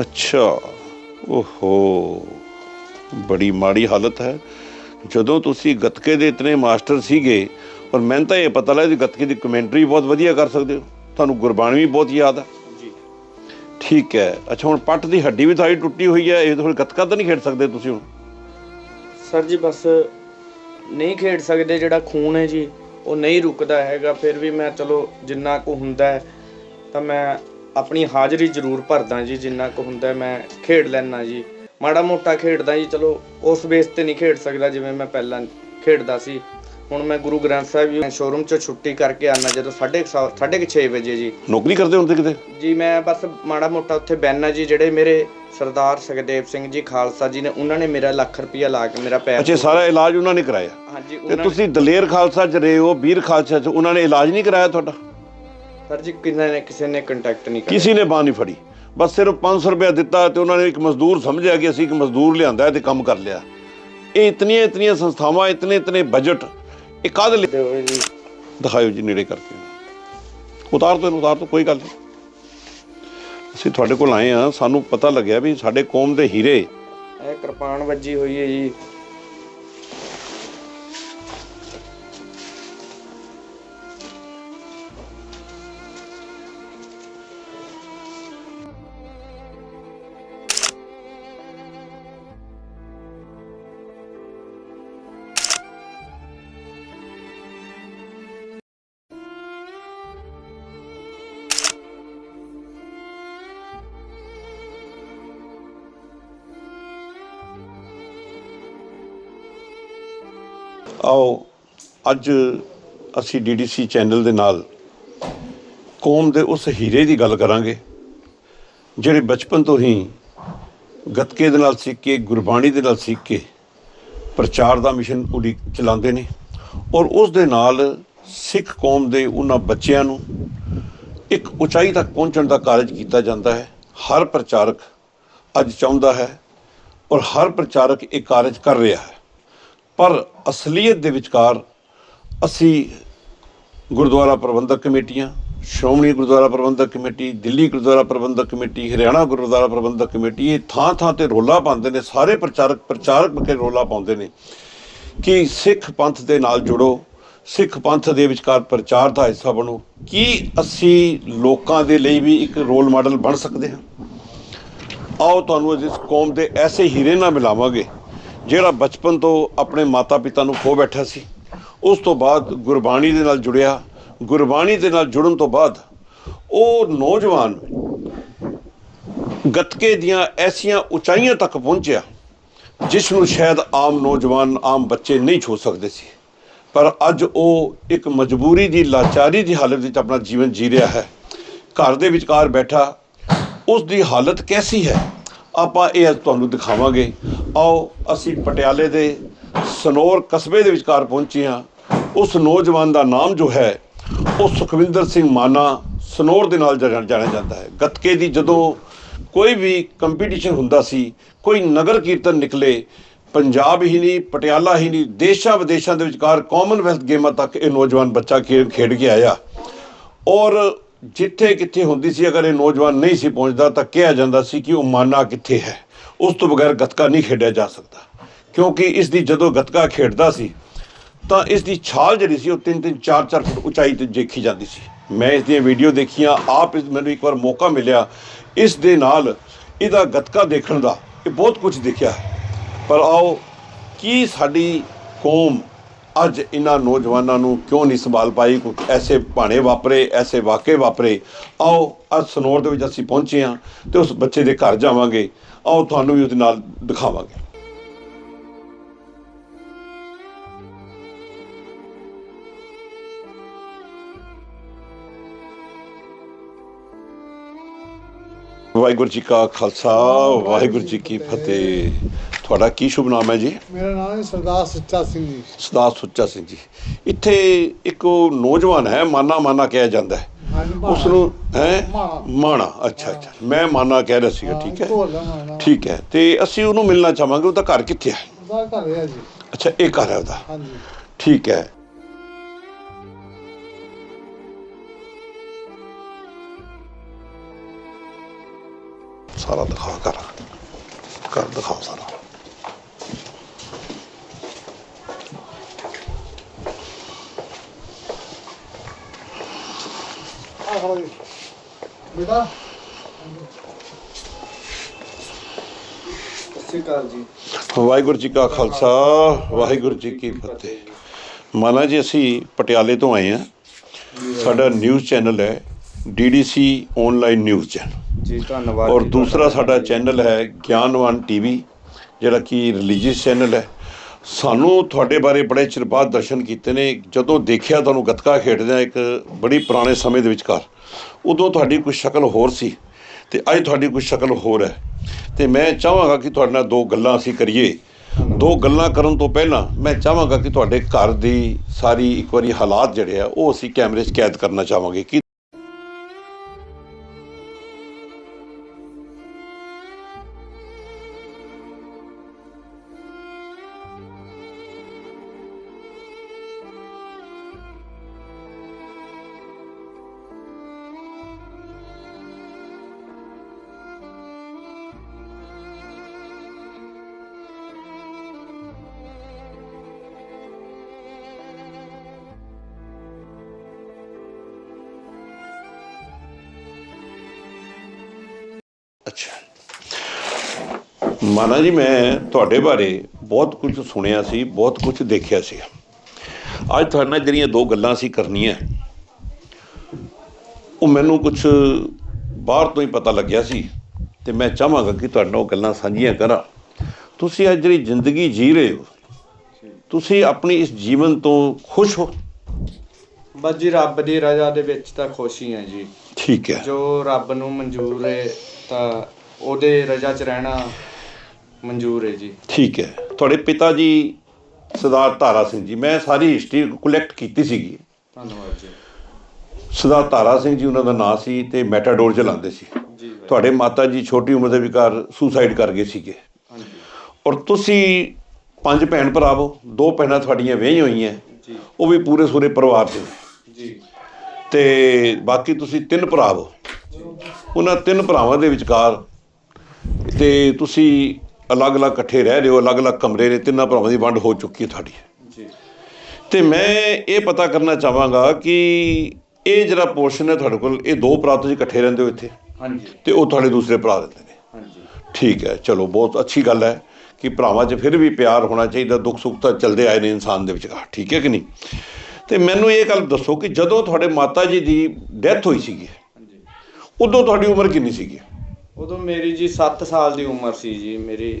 ਅੱਛਾ ਓਹੋ ਬੜੀ ਮਾੜੀ ਹਾਲਤ ਹੈ। ਜਦੋਂ ਤੁਸੀਂ ਗੱਤਕੇ ਦੇ ਇਤਨੇ ਮਾਸਟਰ ਸੀਗੇ ਔਰ ਮੈਨੂੰ ਤਾਂ ਇਹ ਪਤਾ ਲੱਗਾ ਕਿ ਗੱਤਕੇ ਦੀ ਕਮੈਂਟਰੀ ਬਹੁਤ ਵਧੀਆ ਕਰ ਸਕਦੇ ਹੋ। ਤੁਹਾਨੂੰ ਗੁਰਬਾਣੀ ਵੀ ਬਹੁਤ ਯਾਦ ਹੈ। ਜੀ। ਠੀਕ ਹੈ। ਅੱਛਾ ਹੁਣ ਪੱਟ ਦੀ ਹੱਡੀ ਵੀ ਤੁਹਾਡੀ ਟੁੱਟੀ ਹੋਈ ਹੈ ਇਹ ਤਾਂ ਹੁਣ ਗੱਤਕਾ ਤਾਂ ਨਹੀਂ ਖੇਡ ਸਕਦੇ ਤੁਸੀਂ ਹੁਣ? ਸਰ ਜੀ ਬਸ ਨਹੀਂ ਖੇਡ ਸਕਦੇ ਜਿਹੜਾ ਖੂਨ ਹੈ ਜੀ ਉਹ ਨਹੀਂ ਰੁਕਦਾ ਹੈਗਾ ਫਿਰ ਵੀ ਮੈਂ ਚਲੋ ਜਿੰਨਾ ਕੁ ਹੁੰਦਾ ਹੈ ਤਾਂ ਮੈਂ ਆਪਣੀ ਹਾਜ਼ਰੀ ਜ਼ਰੂਰ ਭਰਦਾ ਜੀ ਜਿੰਨਾ ਕੁ ਹੁੰਦਾ ਮੈਂ ਖੇਡ ਲੈਣਾ ਜੀ। ਮਾੜਾ ਮੋਟਾ ਖੇਡਦਾ ਜੀ ਚਲੋ ਉਸ ਬੇਸ ਤੇ ਨਹੀਂ ਖੇਡ ਸਕਦਾ ਜਿਵੇਂ ਮੈਂ ਪਹਿਲਾਂ ਖੇਡਦਾ ਸੀ। ਹੁਣ ਮੈਂ ਗੁਰੂ ਗ੍ਰੰਥ ਸਾਹਿਬ ਜੀ ਸ਼ੋਰੂਮ ਚੋਂ ਛੁੱਟੀ ਕਰਕੇ ਆਨਾ ਜਦੋਂ 6:30 ਛੇ ਵਜੇ ਜੀ। ਨੌਕਰੀ ਕਰਦੇ ਹੁਣ ਤੇ ਕਿਤੇ? ਜੀ ਮੈਂ ਬਸ ਮਾੜਾ ਮੋਟਾ ਉੱਥੇ ਬੈਨਾ ਜੀ ਜਿਹੜੇ ਮੇਰੇ ਸਰਦਾਰ ਸੁਖਦੇਵ ਸਿੰਘ ਜੀ ਖਾਲਸਾ ਜੀ ਨੇ ਉਹਨਾਂ ਨੇ ਮੇਰਾ ਲੱਖ ਰੁਪਇਆ ਲਾ ਕੇ ਮੇਰਾ ਪੈਰ ਅੱਛਾ ਸਾਰਾ ਇਲਾਜ ਉਹਨਾਂ ਨੇ ਕਰਾਇਆ? ਹਾਂਜੀ ਤੇ ਤੁਸੀਂ ਦਲੇਰ ਖਾਲਸਾ ਚ ਰਹੇ ਹੋ ਵੀਰ ਖਾਲਸਾ ਚ ਉਹਨਾਂ ਨੇ ਇਲਾਜ ਨਹੀਂ ਕਰਾਇਆ ਤੁਹਾਡਾ? ਸਰ ਜੀ ਕਿਸੇ ਨੇ ਕਿਸੇ ਨੇ ਕੰਟੈਕਟ ਨਹੀਂ ਕਰਿਆ? ਕਿਸੇ ਨੇ ਬਾਹ ਨਹੀਂ ਫੜੀ। ਬਸ ਸਿਰਫ 500 ਰੁਪਏ ਦਿੱਤਾ ਤੇ ਉਹਨਾਂ ਨੇ ਇੱਕ ਮਜ਼ਦੂਰ ਸਮਝਿਆ ਕਿ ਅਸੀਂ ਇੱਕ ਮਜ਼ਦੂਰ ਲਿਆਂਦਾ ਤੇ ਕੰਮ ਕਰ ਲਿਆ। ਇਹ ਇਤਨੀਆਂ ਇਤਨੀਆਂ ਸੰਸਥਾਵਾਂ ਇਤਨੇ ਇਤਨੇ ਬਜਟ ਇਹ ਕਾਹਦੇ ਲਈ ਦਿਖਾਇਓ ਜੀ ਨੇੜੇ ਕਰਕੇ। ਉਤਾਰ ਤੋਂ ਉਤਾਰ ਤੋਂ ਕੋਈ ਗੱਲ ਨਹੀਂ। ਅਸੀਂ ਤੁਹਾਡੇ ਕੋਲ ਆਏ ਆ ਸਾਨੂੰ ਪਤਾ ਲੱਗਿਆ ਵੀ ਸਾਡੇ ਕੌਮ ਦੇ ਹੀਰੇ ਇਹ ਕਿਰਪਾਨ ਵੱਜੀ ਹੋਈ ਹੈ ਜੀ। ਆਓ, ਅੱਜ ਅਸੀਂ ਡੀਡੀਸੀ ਚੈਨਲ ਦੇ ਨਾਲ ਕੌਮ ਦੇ ਉਸ ਹੀਰੇ ਦੀ ਗੱਲ ਕਰਾਂਗੇ, ਜਿਹੜੇ ਬਚਪਨ ਤੋਂ ਹੀ ਗੱਤਕੇ ਦੇ ਨਾਲ ਸਿੱਖ ਕੇ, ਗੁਰਬਾਣੀ ਦੇ ਨਾਲ ਸਿੱਖ ਕੇ ਪ੍ਰਚਾਰ ਦਾ ਮਿਸ਼ਨ ਉਡੀ ਚਲਾਉਂਦੇ ਨੇ ਔਰ ਉਸ ਦੇ ਨਾਲ ਸਿੱਖ ਕੌਮ ਦੇ ਉਹਨਾਂ ਬੱਚਿਆਂ ਨੂੰ ਇੱਕ ਉਚਾਈ ਤੱਕ ਪਹੁੰਚਣ ਦਾ ਕਾਰਜ ਕੀਤਾ ਜਾਂਦਾ ਹੈ। ਹਰ ਪ੍ਰਚਾਰਕ ਅੱਜ ਚਾਹੁੰਦਾ ਹੈ ਔਰ ਹਰ ਪ੍ਰਚਾਰਕ ਇਹ ਕਾਰਜ ਕਰ ਰਿਹਾ ਹੈ। ਪਰ ਅਸਲੀਅਤ ਦੇ ਵਿਚਕਾਰ ਅਸੀਂ ਗੁਰਦੁਆਰਾ ਪ੍ਰਬੰਧਕ ਕਮੇਟੀਆਂ, Shiromani Gurdwara Prabandhak Committee, Delhi Gurdwara Prabandhak Committee, Haryana Gurdwara Prabandhak Committee, ਇਹ ਥਾਂ ਥਾਂ ਤੇ ਰੋਲਾ ਪਾਉਂਦੇ ਨੇ, ਸਾਰੇ ਪ੍ਰਚਾਰਕ ਪ੍ਰਚਾਰਕ ਬਕੇ ਰੋਲਾ ਪਾਉਂਦੇ ਨੇ ਕਿ ਸਿੱਖ ਪੰਥ ਦੇ ਨਾਲ ਜੁੜੋ, ਸਿੱਖ ਪੰਥ ਦੇ ਵਿਚਕਾਰ ਪ੍ਰਚਾਰ ਦਾ ਹਿੱਸਾ ਬਣੋ। ਕੀ ਅਸੀਂ ਲੋਕਾਂ ਦੇ ਲਈ ਵੀ ਇੱਕ ਰੋਲ ਮਾਡਲ ਬਣ ਸਕਦੇ ਹਾਂ? ਆਓ ਤੁਹਾਨੂੰ ਅੱਜ ਇਸ ਕੌਮ ਦੇ ਐਸੇ ਹੀਰੇ ਨਾਲ ਮਿਲਾਵਾਂਗੇ। ਜਿਹੜਾ ਬਚਪਨ ਤੋਂ ਆਪਣੇ ਮਾਤਾ-ਪਿਤਾ ਨੂੰ ਖੋ ਬੈਠਾ ਸੀ, ਉਸ ਤੋਂ ਬਾਅਦ ਗੁਰਬਾਣੀ ਦੇ ਨਾਲ ਜੁੜਿਆ। ਗੁਰਬਾਣੀ ਦੇ ਨਾਲ ਜੁੜਨ ਤੋਂ ਬਾਅਦ ਉਹ ਨੌਜਵਾਨ ਗੱਤਕੇ ਦੀਆਂ ਐਸੀਆਂ ਉਚਾਈਆਂ ਤੱਕ ਪਹੁੰਚਿਆ, ਜਿਸ ਨੂੰ ਸ਼ਾਇਦ ਆਮ ਨੌਜਵਾਨ, ਆਮ ਬੱਚੇ ਨਹੀਂ ਛੋ ਸਕਦੇ ਸੀ। ਪਰ ਅੱਜ ਉਹ ਇੱਕ ਮਜਬੂਰੀ ਦੀ, ਲਾਚਾਰੀ ਦੀ ਹਾਲਤ ਵਿੱਚ ਆਪਣਾ ਜੀਵਨ ਜੀ ਰਿਹਾ ਹੈ। ਘਰ ਦੇ ਵਿਚਕਾਰ ਬੈਠਾ, ਉਸ ਦੀ ਹਾਲਤ ਕੈਸੀ ਹੈ? ਆਪਾਂ ਇਹ ਅੱਜ ਤੁਹਾਨੂੰ ਦਿਖਾਵਾਂਗੇ। ਆਓ, ਅਸੀਂ ਪਟਿਆਲੇ ਦੇ ਸਨੌਰ ਕਸਬੇ ਦੇ ਵਿਚਕਾਰ ਪਹੁੰਚੇ ਹਾਂ। ਉਸ ਨੌਜਵਾਨ ਦਾ ਨਾਮ ਜੋ ਹੈ, ਉਹ ਸੁਖਵਿੰਦਰ ਸਿੰਘ ਮਾਨਾ ਸਨੌਰ ਦੇ ਨਾਲ ਜਾਣਿਆ ਜਾਣਿਆ ਜਾਂਦਾ ਹੈ। ਗੱਤਕੇ ਦੀ ਜਦੋਂ ਕੋਈ ਵੀ ਕੰਪੀਟੀਸ਼ਨ ਹੁੰਦਾ ਸੀ, ਕੋਈ ਨਗਰ ਕੀਰਤਨ ਨਿਕਲੇ, ਪੰਜਾਬ ਹੀ ਨਹੀਂ, ਪਟਿਆਲਾ ਹੀ ਨਹੀਂ, ਦੇਸ਼ਾਂ ਵਿਦੇਸ਼ਾਂ ਦੇ ਵਿਚਕਾਰ ਕਾਮਨਵੈਲਥ ਗੇਮਾਂ ਤੱਕ ਇਹ ਨੌਜਵਾਨ ਬੱਚਾ ਖੇ- ਖੇਡ ਕੇ ਆਇਆ। ਔਰ ਜਿੱਥੇ ਕਿੱਥੇ ਹੁੰਦੀ ਸੀ, ਅਗਰ ਇਹ ਨੌਜਵਾਨ ਨਹੀਂ ਸੀ ਪਹੁੰਚਦਾ, ਤਾਂ ਕਿਹਾ ਜਾਂਦਾ ਸੀ ਕਿ ਉਹ ਮਾਨਾ ਕਿੱਥੇ ਹੈ? ਉਸ ਤੋਂ ਬਗੈਰ ਗੱਤਕਾ ਨਹੀਂ ਖੇਡਿਆ ਜਾ ਸਕਦਾ। ਕਿਉਂਕਿ ਇਸ ਦੀ ਜਦੋਂ ਗੱਤਕਾ ਖੇਡਦਾ ਸੀ, ਤਾਂ ਇਸ ਦੀ ਛਾਲ ਜਿਹੜੀ ਸੀ, ਉਹ 3-3 4-4 ਫੁੱਟ ਉਚਾਈ ਤੇ ਦੇਖੀ ਜਾਂਦੀ ਸੀ। ਮੈਂ ਇਸ ਦੀਆਂ ਵੀਡੀਓ ਦੇਖੀਆਂ, ਆਪ ਇਸ ਮੈਨੂੰ ਇੱਕ ਵਾਰ ਮੌਕਾ ਮਿਲਿਆ। ਇਸ ਦੇ ਨਾਲ ਇਹਦਾ ਗੱਤਕਾ ਦੇਖਣ ਦਾ ਇਹ ਬਹੁਤ ਕੁਝ ਦੇਖਿਆ ਹੈ। ਪਰ ਆਓ, ਕੀ ਸਾਡੀ ਕੌਮ ਅੱਜ ਇਹਨਾਂ ਨੌਜਵਾਨਾਂ ਨੂੰ ਕਿਉਂ ਨਹੀਂ ਸੰਭਾਲ ਪਾਈ? ਕੋਈ ਐਸੇ ਭਾਣੇ ਵਾਪਰੇ, ਐਸੇ ਵਾਕੇ ਵਾਪਰੇ? ਆਓ ਅੱਜ ਸਨੌਰ ਦੇ ਵਿੱਚ ਅਸੀਂ ਪਹੁੰਚੇ ਹਾਂ ਤੇ ਉਸ ਬੱਚੇ ਦੇ ਘਰ ਜਾਵਾਂਗੇ। ਆਓ, ਤੁਹਾਨੂੰ ਵੀ ਉਹਦੇ ਨਾਲ ਦਿਖਾਵਾਂਗੇ। ਵਾਹਿਗੁਰੂ ਜੀ ਕਾ ਖਾਲਸਾ, ਵਾਹਿਗੁਰੂ ਜੀ ਕੀ ਫਤਿਹ। ਤੁਹਾਡਾ ਕੀ ਸ਼ੁਭ ਨਾਮ ਹੈ ਜੀ? ਮੇਰਾ ਨਾਮ ਹੈ ਸਰਦਾਰ ਸੱਚਾ ਸਿੰਘ ਜੀ। ਸਰਦਾਰ ਸੁੱਚਾ ਸਿੰਘ ਜੀ। ਇੱਥੇ ਇੱਕ ਉਹ ਨੌਜਵਾਨ ਹੈ ਮਾਨਾ ਮਾਨਾ ਕਿਹਾ ਜਾਂਦਾ ਹੈ। ਉਸ ਨੂੰ ਹੈ? ਮਾਣਾ। ਅੱਛਾ ਅੱਛਾ। ਮੈਂ ਮਾਨਾ ਕਹਿ ਰਿਹਾ ਸੀਗਾ ਠੀਕ ਹੈ? ਠੀਕ ਹੈ। ਤੇ ਅਸੀਂ ਉਹਨੂੰ ਮਿਲਣਾ ਚਾਹਾਂਗੇ ਉਹਦਾ ਘਰ ਕਿੱਥੇ ਹੈ? ਉਹਦਾ ਘਰ ਹੈ ਜੀ। ਅੱਛਾ ਇਹ ਘਰ ਹੈ ਉਹਦਾ? ਹਾਂਜੀ। ਠੀਕ ਹੈ। ਸਾਰਾ ਦਿਖਾ ਕਰ ਕਰ ਦਿਖਾ ਸਾਰਾ। ਆ ਖੜੋ ਜੀ ਬੇਟਾ। ਜੀ। ਵਾਹਿਗੁਰੂ ਜੀ ਕਾ ਖਾਲਸਾ ਵਾਹਿਗੁਰੂ ਜੀ ਕੀ ਫਤਿਹ। ਮਾਨਾ ਜੀ ਅਸੀਂ ਪਟਿਆਲੇ ਤੋਂ ਆਏ ਹਾਂ। ਸਾਡਾ ਨਿਊਜ਼ ਚੈਨਲ ਹੈ DDC ਆਨਲਾਈਨ ਨਿਊਜ਼ ਚੈਨਲ। ਜੀ ਧੰਨਵਾਦ ਔਰ ਦੂਸਰਾ। ਸਾਡਾ ਚੈਨਲ ਹੈ ਗਿਆਨਵਾਨ ਟੀਵੀ ਜਿਹੜਾ ਕਿ ਰਿਲੀਜੀਅਸ ਚੈਨਲ ਹੈ। ਸਾਨੂੰ ਤੁਹਾਡੇ ਬਾਰੇ ਬੜੇ ਚਿਰ ਬਾਅਦ ਦਰਸ਼ਨ ਕੀਤੇ ਨੇ। ਜਦੋਂ ਦੇਖਿਆ ਤੁਹਾਨੂੰ ਗੱਤਕਾ ਖੇਡਦਿਆਂ ਇੱਕ ਬੜੀ ਪੁਰਾਣੇ ਸਮੇਂ ਦੇ ਵਿਚਕਾਰ, ਉਦੋਂ ਤੁਹਾਡੀ ਕੋਈ ਸ਼ਕਲ ਹੋਰ ਸੀ ਤੇ ਅੱਜ ਤੁਹਾਡੀ ਕੋਈ ਸ਼ਕਲ ਹੋਰ ਹੈ। ਤੇ ਮੈਂ ਚਾਹਾਂਗਾ ਕਿ ਤੁਹਾਡੇ ਨਾਲ ਦੋ ਗੱਲਾਂ ਅਸੀਂ ਕਰੀਏ। ਦੋ ਗੱਲਾਂ ਕਰਨ ਤੋਂ ਪਹਿਲਾਂ ਮੈਂ ਚਾਹਾਂਗਾ ਕਿ ਤੁਹਾਡੇ ਘਰ ਦੀ ਸਾਰੀ ਇੱਕ ਵਾਰੀ ਹਾਲਾਤ ਜਿਹੜੇ ਆ, ਉਹ ਅਸੀਂ ਕੈਮਰੇ 'ਚ ਕੈਦ ਕਰਨਾ ਚਾਹਾਂਗੇ। ਕਿ ਮਾਨਾ ਜੀ ਮੈਂ ਤੁਹਾਡੇ ਬਾਰੇ ਬਹੁਤ ਕੁਝ ਸੁਣਿਆ ਸੀ ਬਹੁਤ ਕੁਝ ਦੇਖਿਆ ਸੀ। ਅੱਜ ਤੁਹਾਡੇ ਨਾਲ ਜਿਹੜੀਆਂ ਦੋ ਗੱਲਾਂ ਅਸੀਂ ਕਰਨੀਆਂ। ਉਹ ਮੈਨੂੰ ਕੁਝ ਬਾਹਰ ਤੋਂ ਹੀ ਪਤਾ ਲੱਗਿਆ ਸੀ ਤੇ ਮੈਂ ਚਾਹਾਂਗਾ ਕਿ ਤੁਹਾਡੇ ਨਾਲ ਉਹ ਗੱਲਾਂ ਸਾਂਝੀਆਂ ਕਰਾਂ। ਤੁਸੀਂ ਅੱਜ ਜਿਹੜੀ ਜ਼ਿੰਦਗੀ ਜੀ ਰਹੇ ਹੋ ਤੁਸੀਂ ਆਪਣੀ ਇਸ ਜੀਵਨ ਤੋਂ ਖੁਸ਼ ਹੋ? ਬਸ ਜੀ ਰੱਬ ਦੀ ਰਜ਼ਾ ਦੇ ਵਿੱਚ ਤਾਂ ਖੁਸ਼ੀ ਹੈ ਜੀ। ਠੀਕ ਹੈ। ਜੋ ਰੱਬ ਨੂੰ ਮਨਜ਼ੂਰ ਹੈ ਤਾਂ ਉਹਦੇ ਰਜ਼ਾ 'ਚ ਰਹਿਣਾ ਮਨਜ਼ੂਰ ਹੈ ਜੀ। ਠੀਕ ਹੈ। ਤੁਹਾਡੇ ਪਿਤਾ ਜੀ ਸਰਦਾਰ ਤਾਰਾ ਸਿੰਘ ਜੀ ਮੈਂ ਸਾਰੀ ਹਿਸਟਰੀ ਕਲੈਕਟ ਕੀਤੀ ਸੀਗੀ। ਧੰਨਵਾਦ ਜੀ। ਸਰਦਾਰ ਤਾਰਾ ਸਿੰਘ ਜੀ ਉਹਨਾਂ ਦਾ ਨਾਂ ਸੀ ਤੇ ਮੈਟਾਡੋਰ ਚਲਾਉਂਦੇ ਸੀ। ਜੀ। ਤੁਹਾਡੇ ਮਾਤਾ ਜੀ ਛੋਟੀ ਉਮਰ ਦੇ ਵਿਕਾਰ ਸੁਸਾਈਡ ਕਰ ਗਏ ਸੀਗੇ। ਹਾਂਜੀ। ਔਰ ਤੁਸੀਂ ਪੰਜ ਭੈਣ ਭਰਾ ਹੋ ਦੋ ਭੈਣਾਂ ਤੁਹਾਡੀਆਂ ਵਿਆਹੀਆਂ ਹੋਈਆਂ। ਜੀ। ਉਹ ਵੀ ਪੂਰੇ ਸੂਰੇ ਪਰਿਵਾਰ ਦੇ। ਜੀ। ਤੇ ਬਾਕੀ ਤੁਸੀਂ ਤਿੰਨ ਭਰਾ ਹੋ। ਉਹਨਾਂ ਤਿੰਨ ਭਰਾਵਾਂ ਦੇ ਵਿਚਕਾਰ ਤੇ ਤੁਸੀਂ ਅਲੱਗ-ਅਲੱਗ ਇਕੱਠੇ ਰਹਿ ਰਹੇ ਹੋ ਅਲੱਗ-ਅਲੱਗ ਕਮਰੇ ਨੇ ਤਿੰਨਾਂ ਭਰਾਵਾਂ ਦੀ ਵੰਡ ਹੋ ਚੁੱਕੀ ਹੈ ਤੁਹਾਡੀ। ਜੀ। ਤੇ ਮੈਂ ਇਹ ਪਤਾ ਕਰਨਾ ਚਾਹਾਂਗਾ ਕਿ ਇਹ ਜਿਹੜਾ ਪੋਰਸ਼ਨ ਹੈ ਤੁਹਾਡੇ ਕੋਲ ਇਹ ਦੋ ਭਰਾ ਤੁਸੀਂ ਇਕੱਠੇ ਰਹਿੰਦੇ ਹੋ ਇੱਥੇ? ਹਾਂਜੀ। ਤੇ ਉਹ ਤੁਹਾਡੇ ਦੂਸਰੇ ਭਰਾ ਦਿੰਦੇ ਨੇ? ਹਾਂਜੀ। ਠੀਕ ਹੈ ਚਲੋ ਬਹੁਤ ਅੱਛੀ ਗੱਲ ਹੈ ਕਿ ਭਰਾਵਾਂ 'ਚ ਫਿਰ ਵੀ ਪਿਆਰ ਹੋਣਾ ਚਾਹੀਦਾ ਦੁੱਖ ਸੁੱਖ ਤਾਂ ਚੱਲਦੇ ਆਏ ਨੇ ਇਨਸਾਨ ਦੇ ਵਿਚਕਾਰ ਠੀਕ ਹੈ ਕਿ ਨਹੀਂ? ਤੇ ਮੈਨੂੰ ਇਹ ਗੱਲ ਦੱਸੋ ਕਿ ਜਦੋਂ ਤੁਹਾਡੇ ਮਾਤਾ ਜੀ ਦੀ ਡੈਥ ਹੋਈ ਸੀਗੀ ਹਾਂਜੀ। ਉਦੋਂ ਤੁਹਾਡੀ ਉਮਰ ਕਿੰਨੀ ਸੀਗੀ? ਉਦੋਂ ਮੇਰੀ ਜੀ 7 ਸਾਲ ਦੀ ਉਮਰ ਸੀ ਜੀ ਮੇਰੀ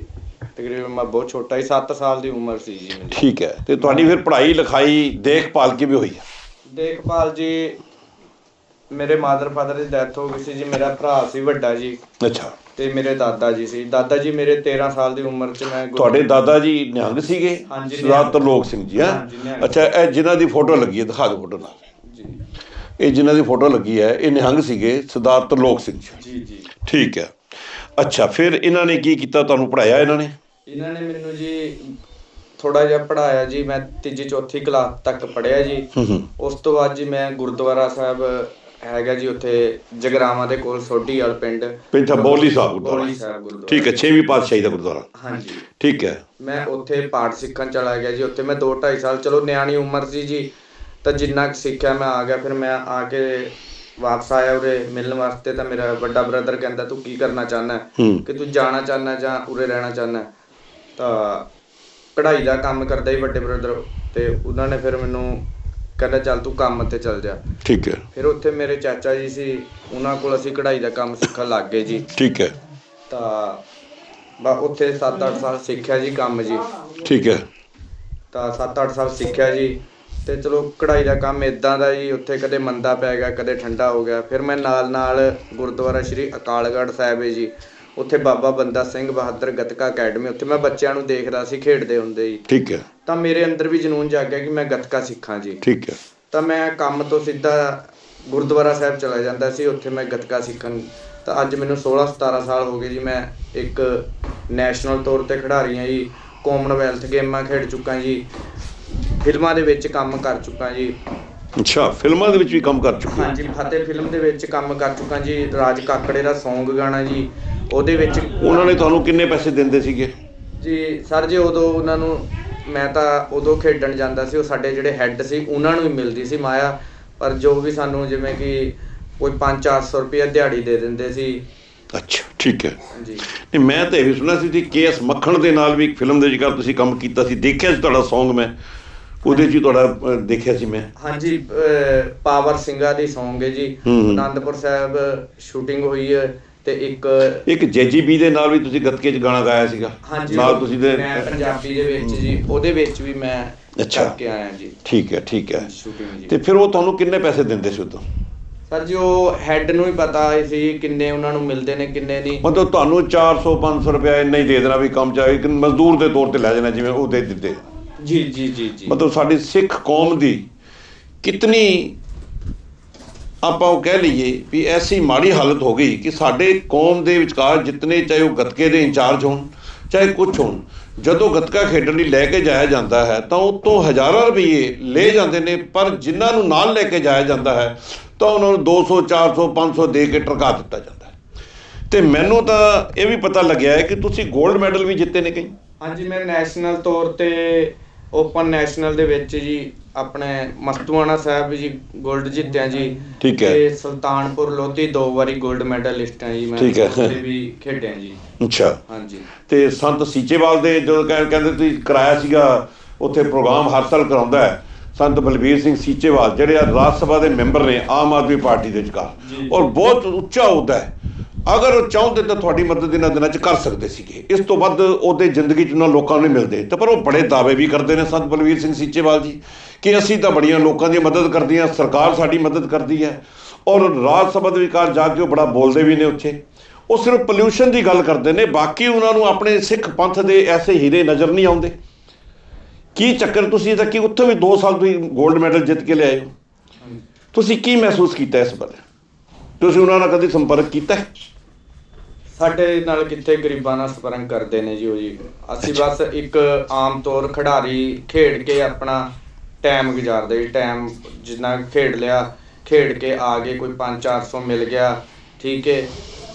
ਤਕਰੀਬਨ ਮੈਂ ਬਹੁਤ ਛੋਟਾ ਹੀ 7 ਸਾਲ ਦੀ ਉਮਰ ਸੀ ਜੀ ਮੇਰੀ। ਠੀਕ ਹੈ ਤੇ ਤੁਹਾਡੀ ਫਿਰ ਪੜ੍ਹਾਈ ਲਿਖਾਈ ਦੇਖਭਾਲ ਕਿਵੇਂ ਹੋਈ? ਹੈ ਦੇਖਭਾਲ ਜੀ ਮੇਰੇ ਮਾਦਰ ਫਾਦਰ ਦੀ ਡੈਥ ਹੋ ਗਈ ਸੀ ਜੀ ਮੇਰਾ ਭਰਾ ਸੀ ਵੱਡਾ ਜੀ। ਅੱਛਾ। ਤੇ ਮੇਰੇ ਦਾਦਾ ਜੀ ਸੀ। ਦਾਦਾ ਜੀ ਮੇਰੇ 13 ਸਾਲ ਦੀ ਉਮਰ 'ਚ ਮੈਂ ਗੁਰੂ- ਤੁਹਾਡੇ ਦਾਦਾ ਜੀ ਨਿਹੰਗ ਸੀਗੇ? ਹਾਂਜੀ, ਸਰਦਾਰ। ਤਰਲੋਕ ਸਿੰਘ ਜੀ ਹਾਂ? ਹਾਂਜੀ, ਨਿਹੰਗ। ਅੱਛਾ ਇਹ ਜਿਨ੍ਹਾਂ ਦੀ ਫੋਟੋ ਲੱਗੀ ਹੈ ਦਿਖਾ ਦਿਓ ਫੋਟੋ ਨਾਲ। ਇਹ ਜਿਨ੍ਹਾਂ ਦੀ ਫੋਟੋ ਲੱਗੀ ਹੈ ਇਹ ਨਿਹੰਗ ਸੀਗੇ ਸਰਦਾਰ ਤਰਲੋਕ ਸਿੰਘ ਜੀ। ਜੀ ਠੀਕ ਹੈ। ਅੱਛਾ ਫਿਰ ਇਹਨਾਂ ਨੇ ਕੀ ਕੀਤਾ ਤੁਹਾਨੂੰ ਪੜਾਇਆ ਇਹਨਾਂ ਨੇ? ਇਹਨਾਂ ਨੇ ਮੈਨੂੰ ਜੀ ਥੋੜਾ ਜਿਹਾ ਪੜਾਇਆ ਜੀ ਮੈਂ ਤੀਜੀ ਚੌਥੀ ਕਲਾਸ ਤੱਕ ਪੜਿਆ ਜੀ। ਉਸ ਤੋਂ ਬਾਅਦ ਜੀ ਮੈਂ ਗੁਰਦੁਆਰਾ ਸਾਹਿਬ ਹੈਗਾ ਜੀ ਉੱਥੇ ਜਗਰਾਵਾਂ ਦੇ ਕੋਲ ਸੋਢੀ ਵਾਲ ਪਿੰਡ। ਪਿੰਛਾ ਬੋਲੀ ਸਾਹਿਬ ਗੁਰਦੁਆਰਾ। ਬੋਲੀ ਸਾਹਿਬ ਗੁਰਦੁਆਰਾ। ਠੀਕ ਹੈ 6ਵੀਂ ਪਾਤਸ਼ਾਹੀ ਦਾ ਗੁਰਦੁਆਰਾ। ਹਾਂਜੀ। ਠੀਕ ਹੈ। ਮੈਂ ਉੱਥੇ ਪਾਠ ਸਿੱਖਣ ਚਲਾ ਗਿਆ ਜੀ ਉੱਥੇ ਮੈਂ 2 2.5 ਸਾਲ ਚਲੋ ਨਿਆਣੀ ਉਮਰ ਸੀ ਜੀ ਤਾਂ ਜਿੰਨਾ ਕੁ ਸਿੱਖਿਆ ਮੈਂ ਆ ਗਿਆ ਫਿਰ ਮੈਂ ਆ ਕੇ ਵਾਪਸ ਆਇਆ ਉਰੇ ਮਿਲਣ ਵਾਸਤੇ ਤਾਂ ਮੇਰਾ ਵੱਡਾ ਬ੍ਰਦਰ ਕਹਿੰਦਾ ਤੂੰ ਕੀ ਕਰਨਾ ਚਾਹੁੰਦਾ ਕਿ ਤੂੰ ਜਾਣਾ ਚਾਹੁੰਦਾ ਜਾਂ ਉਰੇ ਰਹਿਣਾ ਚਾਹੁੰਦਾ? ਤਾਂ ਕਢਾਈ ਦਾ ਕੰਮ ਕਰਦਾ ਹੀ ਵੱਡੇ ਬ੍ਰਦਰ ਤੇ ਉਹਨਾਂ ਨੇ ਫਿਰ ਮੈਨੂੰ ਕਹਿੰਦਾ ਚੱਲ ਤੂੰ ਕੰਮ ਤੇ ਚੱਲ ਜਾ। ਠੀਕ ਹੈ। ਫਿਰ ਉੱਥੇ ਮੇਰੇ ਚਾਚਾ ਜੀ ਸੀ ਉਹਨਾਂ ਕੋਲ ਅਸੀਂ ਕਢਾਈ ਦਾ ਕੰਮ ਸਿੱਖਣ ਲੱਗ ਗਏ ਜੀ। ਠੀਕ ਹੈ। ਤਾਂ ਬਾ ਉੱਥੇ 7-8 ਸਾਲ ਸਿੱਖਿਆ ਜੀ ਕੰਮ ਜੀ। ਠੀਕ ਹੈ। ਤਾਂ 7-8 ਸਾਲ ਸਿੱਖਿਆ ਜੀ। ਤੇ ਚਲੋ ਕਢਾਈ ਦਾ ਕੰਮ ਇਦਾਂ ਦਾ ਜੀ ਉੱਥੇ ਕਦੇ ਮੰਦਾ ਪੈ ਗਿਆ ਕਦੇ ਠੰਡਾ ਹੋ ਗਿਆ। ਫਿਰ ਮੈਂ ਨਾਲ ਨਾਲ ਗੁਰਦੁਆਰਾ ਸ਼੍ਰੀ ਅਕਾਲਗੜ੍ਹ ਸਾਹਿਬ ਹੈ ਜੀ ਉੱਥੇ ਬਾਬਾ ਬੰਦਾ ਸਿੰਘ ਬਹਾਦਰ ਗੱਤਕਾ ਅਕੈਡਮੀ ਉੱਥੇ ਮੈਂ ਬੱਚਿਆਂ ਨੂੰ ਦੇਖਦਾ ਸੀ ਖੇਡਦੇ ਹੁੰਦੇ ਜੀ। ਠੀਕ ਹੈ। ਤਾਂ ਮੇਰੇ ਅੰਦਰ ਵੀ ਜਨੂਨ ਜਾਗਿਆ ਕਿ ਮੈਂ ਗੱਤਕਾ ਸਿੱਖਾਂ ਜੀ। ਠੀਕ ਹੈ। ਤਾਂ ਮੈਂ ਕੰਮ ਤੋਂ ਸਿੱਧਾ ਗੁਰਦੁਆਰਾ ਸਾਹਿਬ ਚਲਾ ਜਾਂਦਾ ਸੀ ਉੱਥੇ ਮੈਂ ਗੱਤਕਾ ਸਿੱਖਣ। ਤਾਂ ਅੱਜ ਮੈਨੂੰ 16 17 ਸਾਲ ਹੋ ਗਏ ਜੀ ਮੈਂ ਇੱਕ ਨੈਸ਼ਨਲ ਤੌਰ ਤੇ ਖਿਡਾਰੀ ਹਾਂ ਜੀ ਕਾਮਨਵੈਲਥ ਗੇਮਾਂ ਖੇਡ ਚੁੱਕਾ ਜੀ। ਫਿਲਮਾਂ ਦੇ ਵਿੱਚ ਕੰਮ ਕਰ ਚੁੱਕਾ ਜੀ। ਅੱਛਾ ਫਿਲਮਾਂ ਦੇ ਵਿੱਚ ਵੀ ਕੰਮ ਕਰ ਚੁੱਕੇ। ਹਾਂਜੀ ਫਤਿਹ ਫਿਲਮ ਦੇ ਵਿੱਚ ਕੰਮ ਕਰ ਚੁੱਕਾ ਜੀ। ਰਾਜ ਕਾਕੜੇ ਦਾ Song ਗਾਣਾ ਜੀ। ਉਹਦੇ ਵਿੱਚ ਉਹਨਾਂ ਨੇ ਤੁਹਾਨੂੰ ਕਿੰਨੇ ਪੈਸੇ ਦਿੰਦੇ ਸੀਗੇ? ਜੀ ਸਰ ਜੀ ਉਦੋਂ ਉਹਨਾਂ ਨੂੰ ਮੈਂ ਤਾਂ ਉਦੋਂ ਖੇਡਣ ਜਾਂਦਾ ਸੀ ਉਹ ਸਾਡੇ ਜਿਹੜੇ ਹੈੱਡ ਸੀ ਉਹਨਾਂ ਨੂੰ ਹੀ ਮਿਲਦੀ ਸੀ ਮਾਇਆ। ਪਰ ਜੋ ਵੀ ਸਾਨੂੰ ਜਿਵੇਂ ਕਿ ਕੋਈ 5-400 ਰੁਪਏ ਦਿਹਾੜੀ ਦੇ ਦਿੰਦੇ ਸੀ। ਅੱਛਾ ਠੀਕ ਹੈ। ਜੀ ਨਹੀਂ ਮੈਂ ਤਾਂ ਇਹ ਵੀ ਸੁਣਿਆ ਸੀ ਕਿ ਕੇਐਸ ਮੱਖਣ ਦੇ ਨਾਲ ਵੀ ਇੱਕ ਫਿਲਮ ਦੇ ਜਿਗਰ ਤੁਸੀਂ ਕੰਮ ਕੀਤਾ ਸੀ। ਦੇਖਿਆ ਸੀ ਤੁਹਾਡਾ Song ਮੈਂ? ਉਹਦੇ 'ਚ ਤੁਹਾਡਾ ਦੇਖਿਆ ਸੀ ਮੈਂ। ਹਾਂਜੀ ਪਾਵਰ ਸਿੰਘਾ ਦੀ Song ਹੈ ਜੀ। ਆਨੰਦਪੁਰ ਸਾਹਿਬ ਸ਼ੂਟਿੰਗ ਹੋਈ ਹੈ ਤੇ ਇੱਕ ਇੱਕ ਜੇਜੀਬੀ ਦੇ ਨਾਲ ਵੀ ਤੁਸੀਂ ਗੱਤਕੇ 'ਚ ਗਾਣਾ ਗਾਇਆ ਸੀਗਾ। ਨਾਲ ਤੁਸੀਂ ਦੇ ਮੈਂ ਪੰਜਾਬੀ ਦੇ ਵਿੱਚ ਜੀ ਉਹਦੇ ਵਿੱਚ ਵੀ ਮੈਂ ਅੱਛਾ। ਕਰਕੇ ਆਇਆ ਜੀ। ਠੀਕ ਹੈ ਠੀਕ ਹੈ। ਤੇ ਫਿਰ ਉਹ ਤੁਹਾਨੂੰ ਕਿੰਨੇ ਪੈਸੇ ਦਿੰਦੇ ਸੀ ਉਦੋਂ? ਸਰ ਜੀ ਉਹ ਹੈੱਡ ਨੂੰ ਹੀ ਪਤਾ ਸੀ ਕਿੰਨੇ ਉਹਨਾਂ ਨੂੰ ਮਿਲਦੇ ਨੇ ਕਿੰਨੇ ਨਹੀਂ। ਮਤਲਬ ਤੁਹਾਨੂੰ 400 500 ਰੁਪਏ ਇੰਨਾ ਹੀ ਦੇ ਦੇਣਾ ਵੀ ਕੰਮ ਚਾਹੇ ਕਿ ਮਜ਼ਦੂਰ ਦੇ ਤੌਰ ਤੇ ਲੈ ਜਾਣਾ ਜਿਵੇਂ ਉਹ ਦੇ ਦਿੱਤੇ। ਜੀ ਜੀ ਜੀ ਜੀ। ਮਤਲਬ ਸਾਡੀ ਸਿੱਖ ਕੌਮ ਦੀ ਕਿਤਨੀ ਆਪਾਂ ਉਹ ਕਹਿ ਲਈਏ ਵੀ ਐਸੀ ਮਾੜੀ ਹਾਲਤ ਹੋ ਗਈ ਕਿ ਸਾਡੇ ਕੌਮ ਦੇ ਵਿਚਕਾਰ ਜਿਤਨੇ ਚਾਹੇ ਉਹ ਗੱਤਕੇ ਦੇ ਇੰਚਾਰਜ ਹੋਣ ਚਾਹੇ ਕੁਝ ਹੋਣ ਜਦੋਂ ਗੱਤਕਾ ਖੇਡਣ ਲਈ ਲੈ ਕੇ ਜਾਇਆ ਜਾਂਦਾ ਹੈ ਤਾਂ ਉਹ ਤੋਂ ਹਜ਼ਾਰਾਂ ਰੁਪਏ ਲੈ ਜਾਂਦੇ ਨੇ ਪਰ ਜਿਨ੍ਹਾਂ ਨੂੰ ਨਾਲ ਲੈ ਕੇ ਜਾਇਆ ਜਾਂਦਾ ਹੈ ਤਾਂ ਉਹਨਾਂ ਨੂੰ 200 400 500 ਦੇ ਕੇ ਟਰਕਾ ਦਿੱਤਾ ਜਾਂਦਾ ਹੈ। ਤੇ ਮੈਨੂੰ ਤਾਂ ਇਹ ਵੀ ਪਤਾ ਲੱਗਿਆ ਹੈ ਕਿ ਤੁਸੀਂ 골ਡ ਮੈਡਲ ਵੀ ਜਿੱਤੇ ਨੇ ਕਈ। ਹਾਂਜੀ ਮੈਂ ਨੈਸ਼ਨਲ ਤੌਰ ਤੇ ਓਪਨ ਨੈਸ਼ਨਲ ਦੇ ਵਿੱਚ ਜੀ ਆਪਣੇ ਮਸਤੂਆਣਾ ਸਾਹਿਬ ਜੀ 골ਡ ਜਿੱਤਿਆ ਜੀ ਠੀਕ ਹੈ। ਤੇ ਸੁਲਤਾਨਪੁਰ ਲੋਧੀ ਦੋ ਵਾਰੀ 골ਡ ਮੈਡਲਿਸਟ ਹਾਂ ਜੀ ਮੈਂ ਠੀਕ ਹੈ। ਉੱਥੇ ਵੀ ਖੇਡਿਆ ਜੀ ਅੱਛਾ ਹਾਂਜੀ ਤੇ ਸੰਤ ਸੀਚੇਵਾਲ ਦੇ ਜਦੋਂ ਕਹਿ- ਕਹਿੰਦੇ ਤੁਸੀਂ ਕਰਾਇਆ ਸੀਗਾ ਉੱਥੇ ਪ੍ਰੋਗਰਾਮ ਹਰ ਸਾਲ ਕਰਾਉਂਦਾ ਹੈ ਸੰਤ ਬਲਬੀਰ ਸਿੰਘ ਸੀਚੇਵਾਲ ਜਿਹੜੇ ਆ ਰਾਜ ਸਭਾ ਦੇ ਮੈਂਬਰ ਨੇ ਆਮ ਆਦਮੀ ਪਾਰਟੀ ਦੇ ਵਿਚਕਾਰ। ਔਰ ਬਹੁਤ ਉੱਚਾ ਅਹੁਦਾ ਹੈ ਅਗਰ ਉਹ ਚਾਹੁੰਦੇ ਤਾਂ ਤੁਹਾਡੀ ਮਦਦ ਇਹਨਾਂ ਦਿਨਾਂ 'ਚ ਕਰ ਸਕਦੇ ਸੀਗੇ। ਇਸ ਤੋਂ ਵੱਧ ਉਹਦੇ ਜ਼ਿੰਦਗੀ 'ਚ ਉਹਨਾਂ ਲੋਕਾਂ ਨੂੰ ਮਿਲਦੇ। ਤੇ ਪਰ ਉਹ ਬੜੇ ਦਾਅਵੇ ਵੀ ਕਰਦੇ ਨੇ ਸੰਤ ਬਲਬੀਰ ਸਿੰਘ ਸੀਚੇਵਾਲ ਜੀ, ਕਿ ਅਸੀਂ ਤਾਂ ਬੜੀਆਂ ਲੋਕਾਂ ਦੀ ਮਦਦ ਕਰਦੀ ਹਾਂ, ਸਰਕਾਰ ਸਾਡੀ ਮਦਦ ਕਰਦੀ ਹੈ। ਔਰ ਰਾਜ ਸਭਾ ਦੇ ਵਿਚਕਾਰ ਜਾ ਕੇ ਉਹ ਬੜਾ ਬੋਲਦੇ ਵੀ ਨੇ ਉੱਥੇ। ਉਹ ਸਿਰਫ ਪੋਲਿਊਸ਼ਨ ਦੀ ਗੱਲ ਕਰਦੇ ਨੇ, ਬਾਕੀ ਉਹਨਾਂ ਨੂੰ ਆਪਣੇ ਸਿੱਖ ਪੰਥ ਦੇ ਐਸੇ ਹੀਰੇ ਨਜ਼ਰ ਨਹੀਂ ਆਉਂਦੇ। ਕੀ ਚੱਕਰ ਤੁਸੀਂ ਤਾਂ ਕਿ ਉੱਥੇ ਵੀ 2 ਸਾਲ ਤੁਸੀਂ 골ਡ ਮੈਡਲ ਜਿੱਤ ਕੇ ਲਿਆਏ ਹੋ? ਤੁਸੀਂ ਕੀ ਮਹਿਸੂਸ ਕੀਤਾ ਇਸ ਬਾਰੇ? ਤੁਸੀਂ ਉਹਨਾਂ ਨਾਲ ਕਦੀ ਸੰਪਰਕ ਕੀਤਾ ਹੈ? ਸਾਡੇ ਨਾਲ ਕਿੱਥੇ ਗਰੀਬਾਂ ਨਾਲ ਸੰਪਰਕ ਕਰਦੇ ਨੇ ਜੀ ਉਹ ਜੀ। ਅਸੀਂ ਬਸ ਇੱਕ ਆਮ ਤੌਰ ਖਿਡਾਰੀ ਖੇਡ ਕੇ ਆਪਣਾ ਟਾਈਮ ਗੁਜ਼ਾਰਦੇ ਜੀ। ਟਾਈਮ ਜਿੰਨਾ ਖੇਡ ਲਿਆ ਖੇਡ ਕੇ ਆ ਗਏ ਕੋਈ 5-400 ਮਿਲ ਗਿਆ ਠੀਕ ਹੈ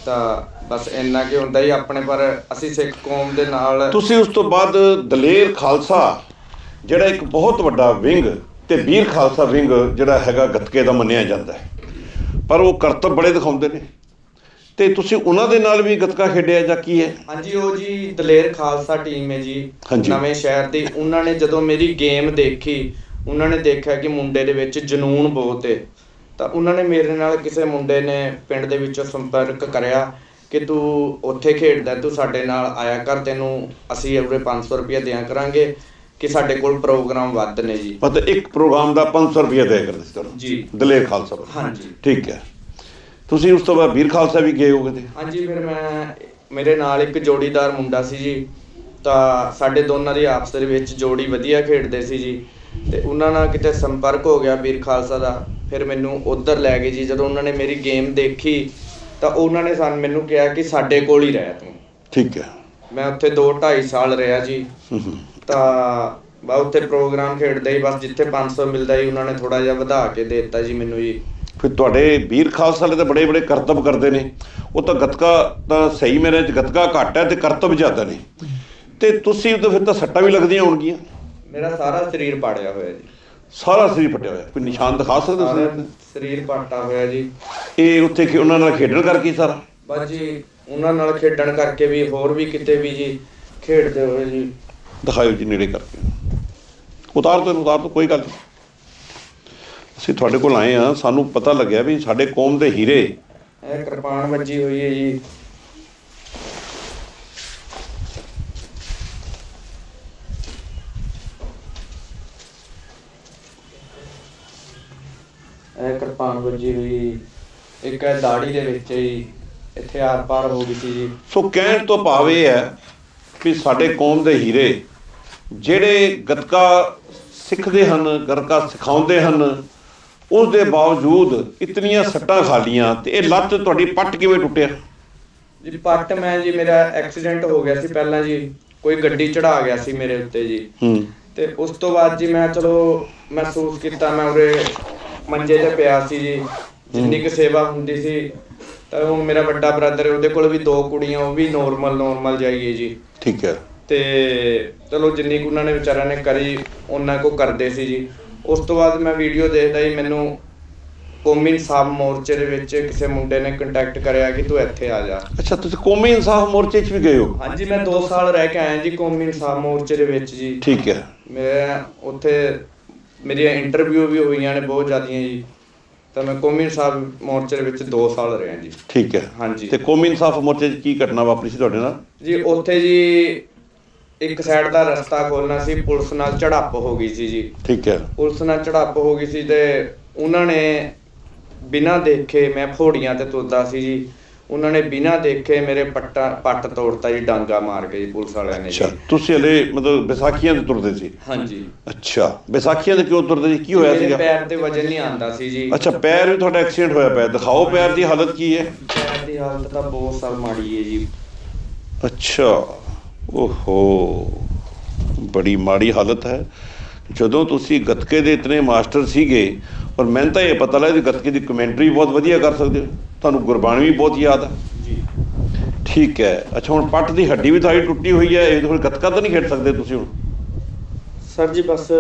ਤਾਂ ਬਸ ਇੰਨਾ ਕੀ ਹੁੰਦਾ ਹੀ ਆਪਣੇ ਪਰ ਅਸੀਂ ਸਿੱਖ ਕੌਮ ਦੇ ਨਾਲ ਤੁਸੀਂ ਉਸ ਤੋਂ ਬਾਅਦ ਦਲੇਰ ਖਾਲਸਾ ਜਿਹੜਾ ਇੱਕ ਬਹੁਤ ਵੱਡਾ ਵਿੰਗ ਤੇ ਵੀਰ ਖਾਲਸਾ ਵਿੰਗ ਜਿਹੜਾ ਹੈਗਾ ਗੱਤਕੇ ਦਾ ਮੰਨਿਆ ਜਾਂਦਾ ਹੈ। ਪਰ ਉਹ ਕਰਤੱਵ ਬੜੇ ਦਿਖਾਉਂਦੇ ਨੇ। ਤੇ ਤੁਸੀਂ ਉਹਨਾਂ ਦੇ ਨਾਲ ਵੀ ਗੱਤਕਾ ਖੇਡਿਆ ਜਾਂ ਕੀ ਹੈ? ਹਾਂਜੀ ਉਹ ਜੀ ਦਲੇਰ ਖਾਲਸਾ ਟੀਮ ਹੈ ਜੀ। ਨਵੇਂ ਸ਼ਹਿਰ ਦੀ। ਉਹਨਾਂ ਨੇ ਜਦੋਂ ਮੇਰੀ ਗੇਮ ਦੇਖੀ ਉਹਨਾਂ ਨੇ ਦੇਖਿਆ ਕਿ ਮੁੰਡੇ ਦੇ ਵਿੱਚ ਜਨੂਨ ਬਹੁਤ ਹੈ ਤਾਂ ਉਹਨਾਂ ਨੇ ਮੇਰੇ ਨਾਲ ਕਿਸੇ ਮੁੰਡੇ ਨੇ ਪਿੰਡ ਦੇ ਵਿੱਚੋਂ ਸੰਪਰਕ ਕਰਿਆ ਕਿ ਤੂੰ ਉੱਥੇ ਖੇਡਦਾ ਤੂੰ ਸਾਡੇ ਨਾਲ ਆਇਆ ਕਰ ਤੈਨੂੰ ਅਸੀਂ ਉਰੇ 500 ਰੁਪਏ ਦਿਆਂ ਕਰਾਂਗੇ ਕਿ ਸਾਡੇ ਕੋਲ ਪ੍ਰੋਗਰਾਮ ਵੱਧ ਨੇ ਜੀ। ਮਤਲਬ ਇੱਕ ਪ੍ਰੋਗਰਾਮ ਦਾ 500 ਰੁਪਏ ਦੇ ਕਰਦੇ ਸੀ ਤੁਹਾਨੂੰ? ਜੀ। ਦਲੇਰ ਖਾਲਸਾ। ਹਾਂਜੀ। ਠੀਕ ਹੈ। ਤੁਸੀਂ ਉਸ ਤੋਂ ਬਾਅਦ ਵੀਰ ਖਾਲਸਾ ਵੀ ਗਏ ਹੋਗੇ ਤੇ? ਹਾਂਜੀ ਫਿਰ ਮੈਂ ਮੇਰੇ ਨਾਲ ਇੱਕ ਜੋੜੀਦਾਰ ਮੁੰਡਾ ਸੀ ਜੀ। ਤਾਂ ਸਾਡੇ ਦੋਨਾਂ ਦੀ ਆਪਸ ਦੇ ਵਿੱਚ ਜੋੜੀ ਵਧੀਆ ਖੇਡਦੇ ਸੀ ਜੀ। ਤੇ ਉਹਨਾਂ ਨਾਲ ਕਿਤੇ ਸੰਪਰਕ ਹੋ ਗਿਆ ਵੀਰ ਖਾਲਸਾ ਦਾ। ਫਿਰ ਮੈਨੂੰ ਉਧਰ ਲੈ ਗਏ ਜੀ। ਜਦੋਂ ਉਹਨਾਂ ਨੇ ਮੇਰੀ ਗੇਮ ਦੇਖੀ ਤਾਂ ਉਹਨਾਂ ਨੇ ਸਾਨੂੰ ਮੈਨੂੰ ਕਿਹਾ ਕਿ ਸਾਡੇ ਕੋਲ ਹੀ ਰਹਿ ਤੂੰ। ਠੀਕ ਹੈ। ਮੈਂ ਉੱਥੇ 2 2.5 ਸਾਲ ਰਿਹਾ ਜੀ। ਹੂੰ ਹੂੰ। ਤਾਂ ਬਾ ਉੱਥੇ ਪ੍ਰੋਗਰਾਮ ਖੇਡਦੇ ਹੀ ਬਸ ਜਿੱਥੇ 500 ਮਿਲਦਾ ਸੀ ਉਹਨਾਂ ਨੇ ਥੋੜਾ ਜਿਹਾ ਵਧਾ ਕੇ ਦੇ ਦਿੱਤਾ ਜੀ ਮੈਨੂੰ ਜੀ। ਫਿਰ ਤੁਹਾਡੇ ਵੀਰ ਖਾਲਸਾ ਵਾਲੇ ਤਾਂ ਬੜੇ ਬੜੇ ਕਰਤੱਵ ਕਰਦੇ ਨੇ। ਉਹ ਤਾਂ ਗੱਤਕਾ ਤਾਂ ਸਹੀ ਮੇਰੇ ਚ ਗੱਤਕਾ ਘੱਟ ਹੈ ਤੇ ਕਰਤੱਵ ਜ਼ਿਆਦਾ ਨੇ। ਤੇ ਤੁਸੀਂ ਤਾਂ ਫਿਰ ਤਾਂ ਸੱਟਾਂ ਵੀ ਲੱਗਦੀਆਂ ਹੋਣਗੀਆਂ। ਮੇਰਾ ਸਾਰਾ ਸਰੀਰ ਪਾੜਿਆ ਹੋਇਆ ਜੀ। ਸਾਰਾ ਸਰੀਰ ਫਟਿਆ ਹੋਇਆ। ਕੋਈ ਨਿਸ਼ਾਨ ਦਿਖਾ ਸਕਦੇ ਹੋ ਸਾਰਾ ਤੁਸੀਂ? ਸਰੀਰ ਪਾਟਾ ਹੋਇਆ ਜੀ। ਇਹ ਉੱਥੇ ਕਿ ਉਹਨਾਂ ਨਾਲ ਖੇਡਣ ਕਰਕੇ ਸਾਰਾ? ਬਸ ਜੀ ਉਹਨਾਂ ਨਾਲ ਖੇਡਣ ਕਰਕੇ ਵੀ ਹੋਰ ਵੀ ਕਿਤੇ ਵੀ ਜੀ ਖੇਡਦੇ ਹੋਏ ਜੀ। ਦਿਖਾਇਓ ਜੀ ਨੇੜੇ ਕਰਕੇ। ਉਤਾਰ ਤੋਂ ਉਤਾਰ ਤੋਂ ਕੋਈ ਗੱਲ ਨਹੀਂ। ਅਸੀਂ ਤੁਹਾਡੇ ਕੋਲ ਆਏ ਆ ਸਾਨੂੰ ਪਤਾ ਲੱਗਿਆ ਵੀ ਸਾਡੇ ਕੌਮ ਦੇ ਹੀਰੇ। ਇਹ ਕਿਰਪਾਨ ਵੱਜੀ ਹੋਈ ਹੈ ਜੀ। ਇਹ ਕਿਰਪਾਨ ਵੱਜੀ ਹੋਈ ਇੱਕ ਹੈ ਦਾੜੀ ਦੇ ਵਿੱਚ ਜੀ। ਇੱਥੇ ਆਰ ਪਾਰ ਹੋ ਗਈ ਸੀ ਜੀ। ਸੋ ਕਹਿਣ ਤੋਂ ਭਾਵ ਹੈ ਵੀ ਸਾਡੇ ਕੌਮ ਦੇ ਹੀਰੇ ਜਿਹੜੇ ਗੱਤਕਾ ਸਿੱਖਦੇ ਹਨ ਗੱਤਕਾ ਸਿਖਾਉਂਦੇ ਹਨ ਉਸ ਦੇ ਬਾਵਜੂਦ ਇਤਨੀਆਂ ਸੱਟਾਂ ਖਾਲੀਆਂ ਤੇ ਇਹ ਲੱਤ ਤੁਹਾਡੀ ਪੱਟ ਕਿਵੇਂ ਟੁੱਟਿਆ? ਜੀ ਪੱਟ ਮੈਂ ਜੀ ਮੇਰਾ ਐਕਸੀਡੈਂਟ ਹੋ ਗਿਆ ਸੀ ਪਹਿਲਾਂ ਜੀ। ਕੋਈ ਗੱਡੀ ਚੜਾ ਗਿਆ ਸੀ ਮੇਰੇ ਉੱਤੇ ਜੀ। ਹੂੰ। ਤੇ ਉਸ ਤੋਂ ਬਾਅਦ ਜੀ ਮੈਂ ਚਲੋ ਮਹਿਸੂਸ ਕੀਤਾ ਮੈਂ ਉਰੇ ਮੰਜੇ ਤੇ ਪਿਆ ਸੀ ਜੀ। ਜਿੰਨੀ ਕੁ ਸੇਵਾ ਹੁੰਦੀ ਸੀ ਤਾਂ ਉਹ ਮੇਰਾ ਵੱਡਾ ਬ੍ਰਦਰ ਉਹਦੇ ਕੋਲ ਵੀ ਦੋ ਕੁੜੀਆਂ ਉਹ ਵੀ ਨੋਰਮਲ ਨੋਰਮਲ ਜਾਈਏ ਜੀ। ਠੀਕ ਹੈ। ਤੇ ਚਲੋ ਜਿੰਨੀ ਕੁ ਉਹਨਾਂ ਨੇ ਵਿਚਾਰਿਆਂ ਨੇ ਕਰੀ ਉਹਨਾਂ ਕੋ ਕਰਦੇ ਸੀ ਜੀ। ਉਸ ਤੋਂ ਬਾਅਦ ਮੈਂ ਵੀਡੀਓ ਦੇਖਦਾ ਹੀ ਮੈਨੂੰ ਕੌਮੀ ਇਨਸਾਫ ਮੋਰਚੇ ਦੇ ਵਿੱਚ ਕਿਸੇ ਮੁੰਡੇ ਨੇ ਕੰਟੈਕਟ ਕਰਿਆ ਕਿ ਤੂੰ ਇੱਥੇ ਆ ਜਾ। ਅੱਛਾ ਤੁਸੀਂ ਕੌਮੀ ਇਨਸਾਫ ਮੋਰਚੇ 'ਚ ਵੀ ਗਏ ਹੋ? ਹਾਂਜੀ ਮੈਂ 2 ਸਾਲ ਰਹਿ ਕੇ ਆਇਆ ਜੀ ਕੌਮੀ ਇਨਸਾਫ ਮੋਰਚੇ ਦੇ ਵਿੱਚ ਜੀ। ਠੀਕ ਹੈ। ਮੈਂ ਉੱਥੇ ਮੇਰੀਆਂ ਇੰਟਰਵਿਊ ਵੀ ਹੋਈਆਂ ਨੇ ਬਹੁਤ ਜ਼ਿਆਦੀਆਂ ਜੀ। ਤਾਂ ਮੈਂ ਕੌਮੀ ਇਨਸਾਫ ਮੋਰਚੇ ਦੇ ਵਿੱਚ 2 ਸਾਲ ਰਿਹਾ ਜੀ। ਠੀਕ ਹੈ। ਹਾਂਜੀ। ਤੇ ਕੌਮੀ ਇਨਸਾਫ ਮੋਰਚੇ 'ਚ ਕੀ ਘਟਨਾ ਵਾਪਰੀ ਸੀ ਤੁਹਾਡੇ ਨਾਲ? ਜੀ ਉੱਥੇ ਜੀ ਇੱਕ ਸਾਈਡ ਦਾ ਰਸਤਾ ਖੋਲਣਾ ਸੀ ਪੁਲਿਸ ਨਾਲ ਝੜਪ ਹੋ ਗਈ ਸੀ ਜੀ। ਠੀਕ ਹੈ। ਪੁਲਿਸ ਨਾਲ ਝੜਪ ਹੋ ਗਈ ਸੀ ਤੇ ਉਹਨਾਂ ਨੇ ਬਿਨਾਂ ਦੇਖੇ ਮੈਂ ਫੋੜੀਆਂ ਤੇ ਤੁਰਦਾ ਸੀ ਜੀ। ਉਹਨਾਂ ਨੇ ਬਿਨਾਂ ਦੇਖੇ ਮੇਰੇ ਪੱਟਾ ਪੱਟ ਤੋੜਤਾ ਜੀ ਡਾਂਗਾ ਮਾਰ ਕੇ ਜੀ ਪੁਲਿਸ ਵਾਲਿਆਂ ਨੇ ਜੀ। ਅੱਛਾ ਤੁਸੀਂ ਹਲੇ ਮਤਲਬ ਵਿਸਾਖੀਆਂ ਦੇ ਤੁਰਦੇ ਸੀ? ਹਾਂਜੀ। ਅੱਛਾ ਵਿਸਾਖੀਆਂ ਦੇ ਕਿਉਂ ਤੁਰਦੇ ਸੀ? ਕੀ ਹੋਇਆ ਮੇਰੇ ਸੀਗਾ? ਪੈਰ ਤੇ ਵਜਨ ਨਹੀਂ ਆਂਦਾ ਸੀ ਜੀ। ਅੱਛਾ ਪੈਰ ਵੀ ਤੁਹਾਡਾ ਐਕਸੀਡੈਂਟ ਹੋਇਆ ਪਿਆ। ਦਿਖਾਓ ਪੈਰ ਦੀ ਹਾਲਤ ਕੀ ਹੈ? ਪੈਰ ਦੀ ਹਾਲਤ ਤਾਂ ਬਹੁਤ ਸਰ ਮਾੜੀ ਹੈ ਜੀ। ਅੱਛਾ। ਓਹੋ ਬੜੀ ਮਾੜੀ ਹਾਲਤ ਹੈ। ਜਦੋਂ ਤੁਸੀਂ ਗੱਤਕੇ ਦੇ ਇਤਨੇ ਮਾਸਟਰ ਸੀਗੇ ਔਰ ਮੈਨੂੰ ਤਾਂ ਇਹ ਪਤਾ ਲੱਗਾ ਕਿ ਗੱਤਕੇ ਦੀ ਕਮੈਂਟਰੀ ਬਹੁਤ ਵਧੀਆ ਕਰ ਸਕਦੇ ਹੋ। ਤੁਹਾਨੂੰ ਗੁਰਬਾਣੀ ਵੀ ਬਹੁਤ ਯਾਦ ਹੈ। ਜੀ। ਠੀਕ ਹੈ। ਅੱਛਾ ਹੁਣ ਪੱਟ ਦੀ ਹੱਡੀ ਵੀ ਤੁਹਾਡੀ ਟੁੱਟੀ ਹੋਈ ਹੈ ਇਹ ਹੁਣ ਗੱਤਕਾ ਤਾਂ ਨਹੀਂ ਖੇਡ ਸਕਦੇ ਤੁਸੀਂ ਹੁਣ? ਸਰ ਜੀ ਬਸ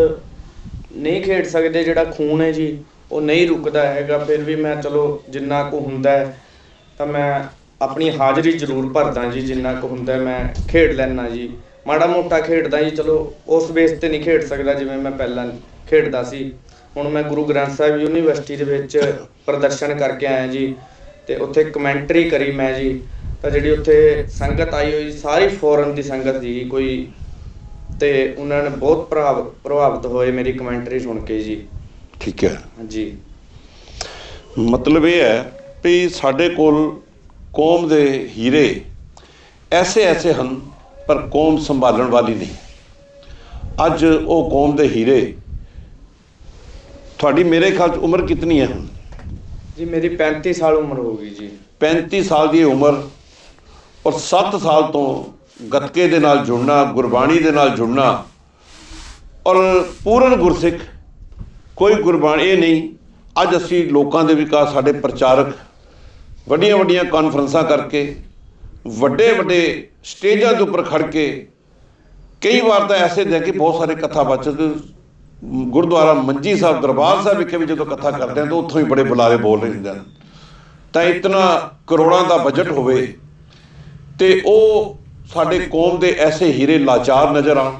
ਨਹੀਂ ਖੇਡ ਸਕਦੇ ਜਿਹੜਾ ਖੂਨ ਹੈ ਜੀ ਉਹ ਨਹੀਂ ਰੁਕਦਾ ਹੈਗਾ ਫਿਰ ਵੀ ਮੈਂ ਚਲੋ ਜਿੰਨਾ ਕੁ ਹੁੰਦਾ ਹੈ ਤਾਂ ਮੈਂ ਆਪਣੀ ਹਾਜ਼ਰੀ ਜ਼ਰੂਰ ਭਰਦਾ ਜੀ ਜਿੰਨਾ ਕੁ ਹੁੰਦਾ ਮੈਂ ਖੇਡ ਲੈਣਾ ਜੀ। ਮਾੜਾ ਮੋਟਾ ਖੇਡਦਾ ਜੀ ਚਲੋ ਉਸ ਬੇਸ ਤੇ ਨਹੀਂ ਖੇਡ ਸਕਦਾ ਜਿਵੇਂ ਮੈਂ ਪਹਿਲਾਂ ਖੇਡਦਾ ਸੀ। ਹੁਣ ਮੈਂ ਗੁਰੂ ਗ੍ਰੰਥ ਸਾਹਿਬ ਯੂਨੀਵਰਸਿਟੀ ਦੇ ਵਿੱਚ ਪ੍ਰਦਰਸ਼ਨ ਕਰਕੇ ਆਇਆ ਜੀ ਤੇ ਉੱਥੇ ਕਮੈਂਟਰੀ ਕਰੀ ਮੈਂ ਜੀ। ਤਾਂ ਜਿਹੜੀ ਉੱਥੇ ਸੰਗਤ ਆਈ ਹੋਈ ਸਾਰੀ ਫੋਰਨ ਦੀ ਸੰਗਤ ਸੀ ਕੋਈ ਤੇ ਉਹਨਾਂ ਨੇ ਬਹੁਤ ਪ੍ਰਭਾਵ ਪ੍ਰਭਾਵਿਤ ਹੋਏ ਮੇਰੀ ਕਮੈਂਟਰੀ ਸੁਣ ਕੇ ਜੀ। ਠੀਕ ਹੈ। ਹਾਂਜੀ। ਮਤਲਬ ਇਹ ਹੈ ਵੀ ਸਾਡੇ ਕੋਲ ਕੌਮ ਦੇ ਹੀਰੇ ਐਸੇ ਐਸੇ ਹਨ ਪਰ ਕੌਮ ਸੰਭਾਲਣ ਵਾਲੀ ਨਹੀਂ। ਅੱਜ ਉਹ ਕੌਮ ਦੇ ਹੀਰੇ ਤੁਹਾਡੀ ਮੇਰੇ ਖਿਆਲ 'ਚ ਉਮਰ ਕਿੰਨੀ ਹੈ ਜੀ ਮੇਰੀ 35 ਸਾਲ ਉਮਰ ਹੋ ਗਈ ਜੀ। 35 ਸਾਲ ਦੀ ਉਮਰ ਔਰ 7 ਸਾਲ ਤੋਂ ਗੱਤਕੇ ਦੇ ਨਾਲ ਜੁੜਨਾ ਗੁਰਬਾਣੀ ਦੇ ਨਾਲ ਜੁੜਨਾ ਔਰ ਪੂਰਨ ਗੁਰਸਿੱਖ ਕੋਈ ਗੁਰਬਾਣੀ ਨਹੀਂ। ਅੱਜ ਅਸੀਂ ਲੋਕਾਂ ਦੇ ਵਿਕਾਸ ਸਾਡੇ ਪ੍ਰਚਾਰਕ ਵੱਡੀਆਂ ਵੱਡੀਆਂ ਕਾਨਫਰੰਸਾਂ ਕਰਕੇ ਵੱਡੇ ਵੱਡੇ ਸਟੇਜਾਂ ਦੇ ਉੱਪਰ ਖੜ ਕੇ ਕਈ ਵਾਰ ਤਾਂ ਐਸੇ ਦੇ ਕਿ ਬਹੁਤ ਸਾਰੇ ਕਥਾ ਵਾਚਕ ਗੁਰਦੁਆਰਾ ਮੰਜੀ ਸਾਹਿਬ ਦਰਬਾਰ ਸਾਹਿਬ ਵਿਖੇ ਵੀ ਜਦੋਂ ਕਥਾ ਕਰਦੇ ਆ ਤਾਂ ਉੱਥੋਂ ਹੀ ਬੜੇ ਬੁਲਾਰੇ ਬੋਲ ਰਹੇ ਹੁੰਦੇ ਤਾਂ ਇਤਨਾ ਕਰੋੜਾਂ ਦਾ ਬਜਟ ਹੋਵੇ ਤੇ ਉਹ ਸਾਡੇ ਕੌਮ ਦੇ ਐਸੇ ਹੀਰੇ ਲਾਚਾਰ ਨਜ਼ਰ ਆਉਣ।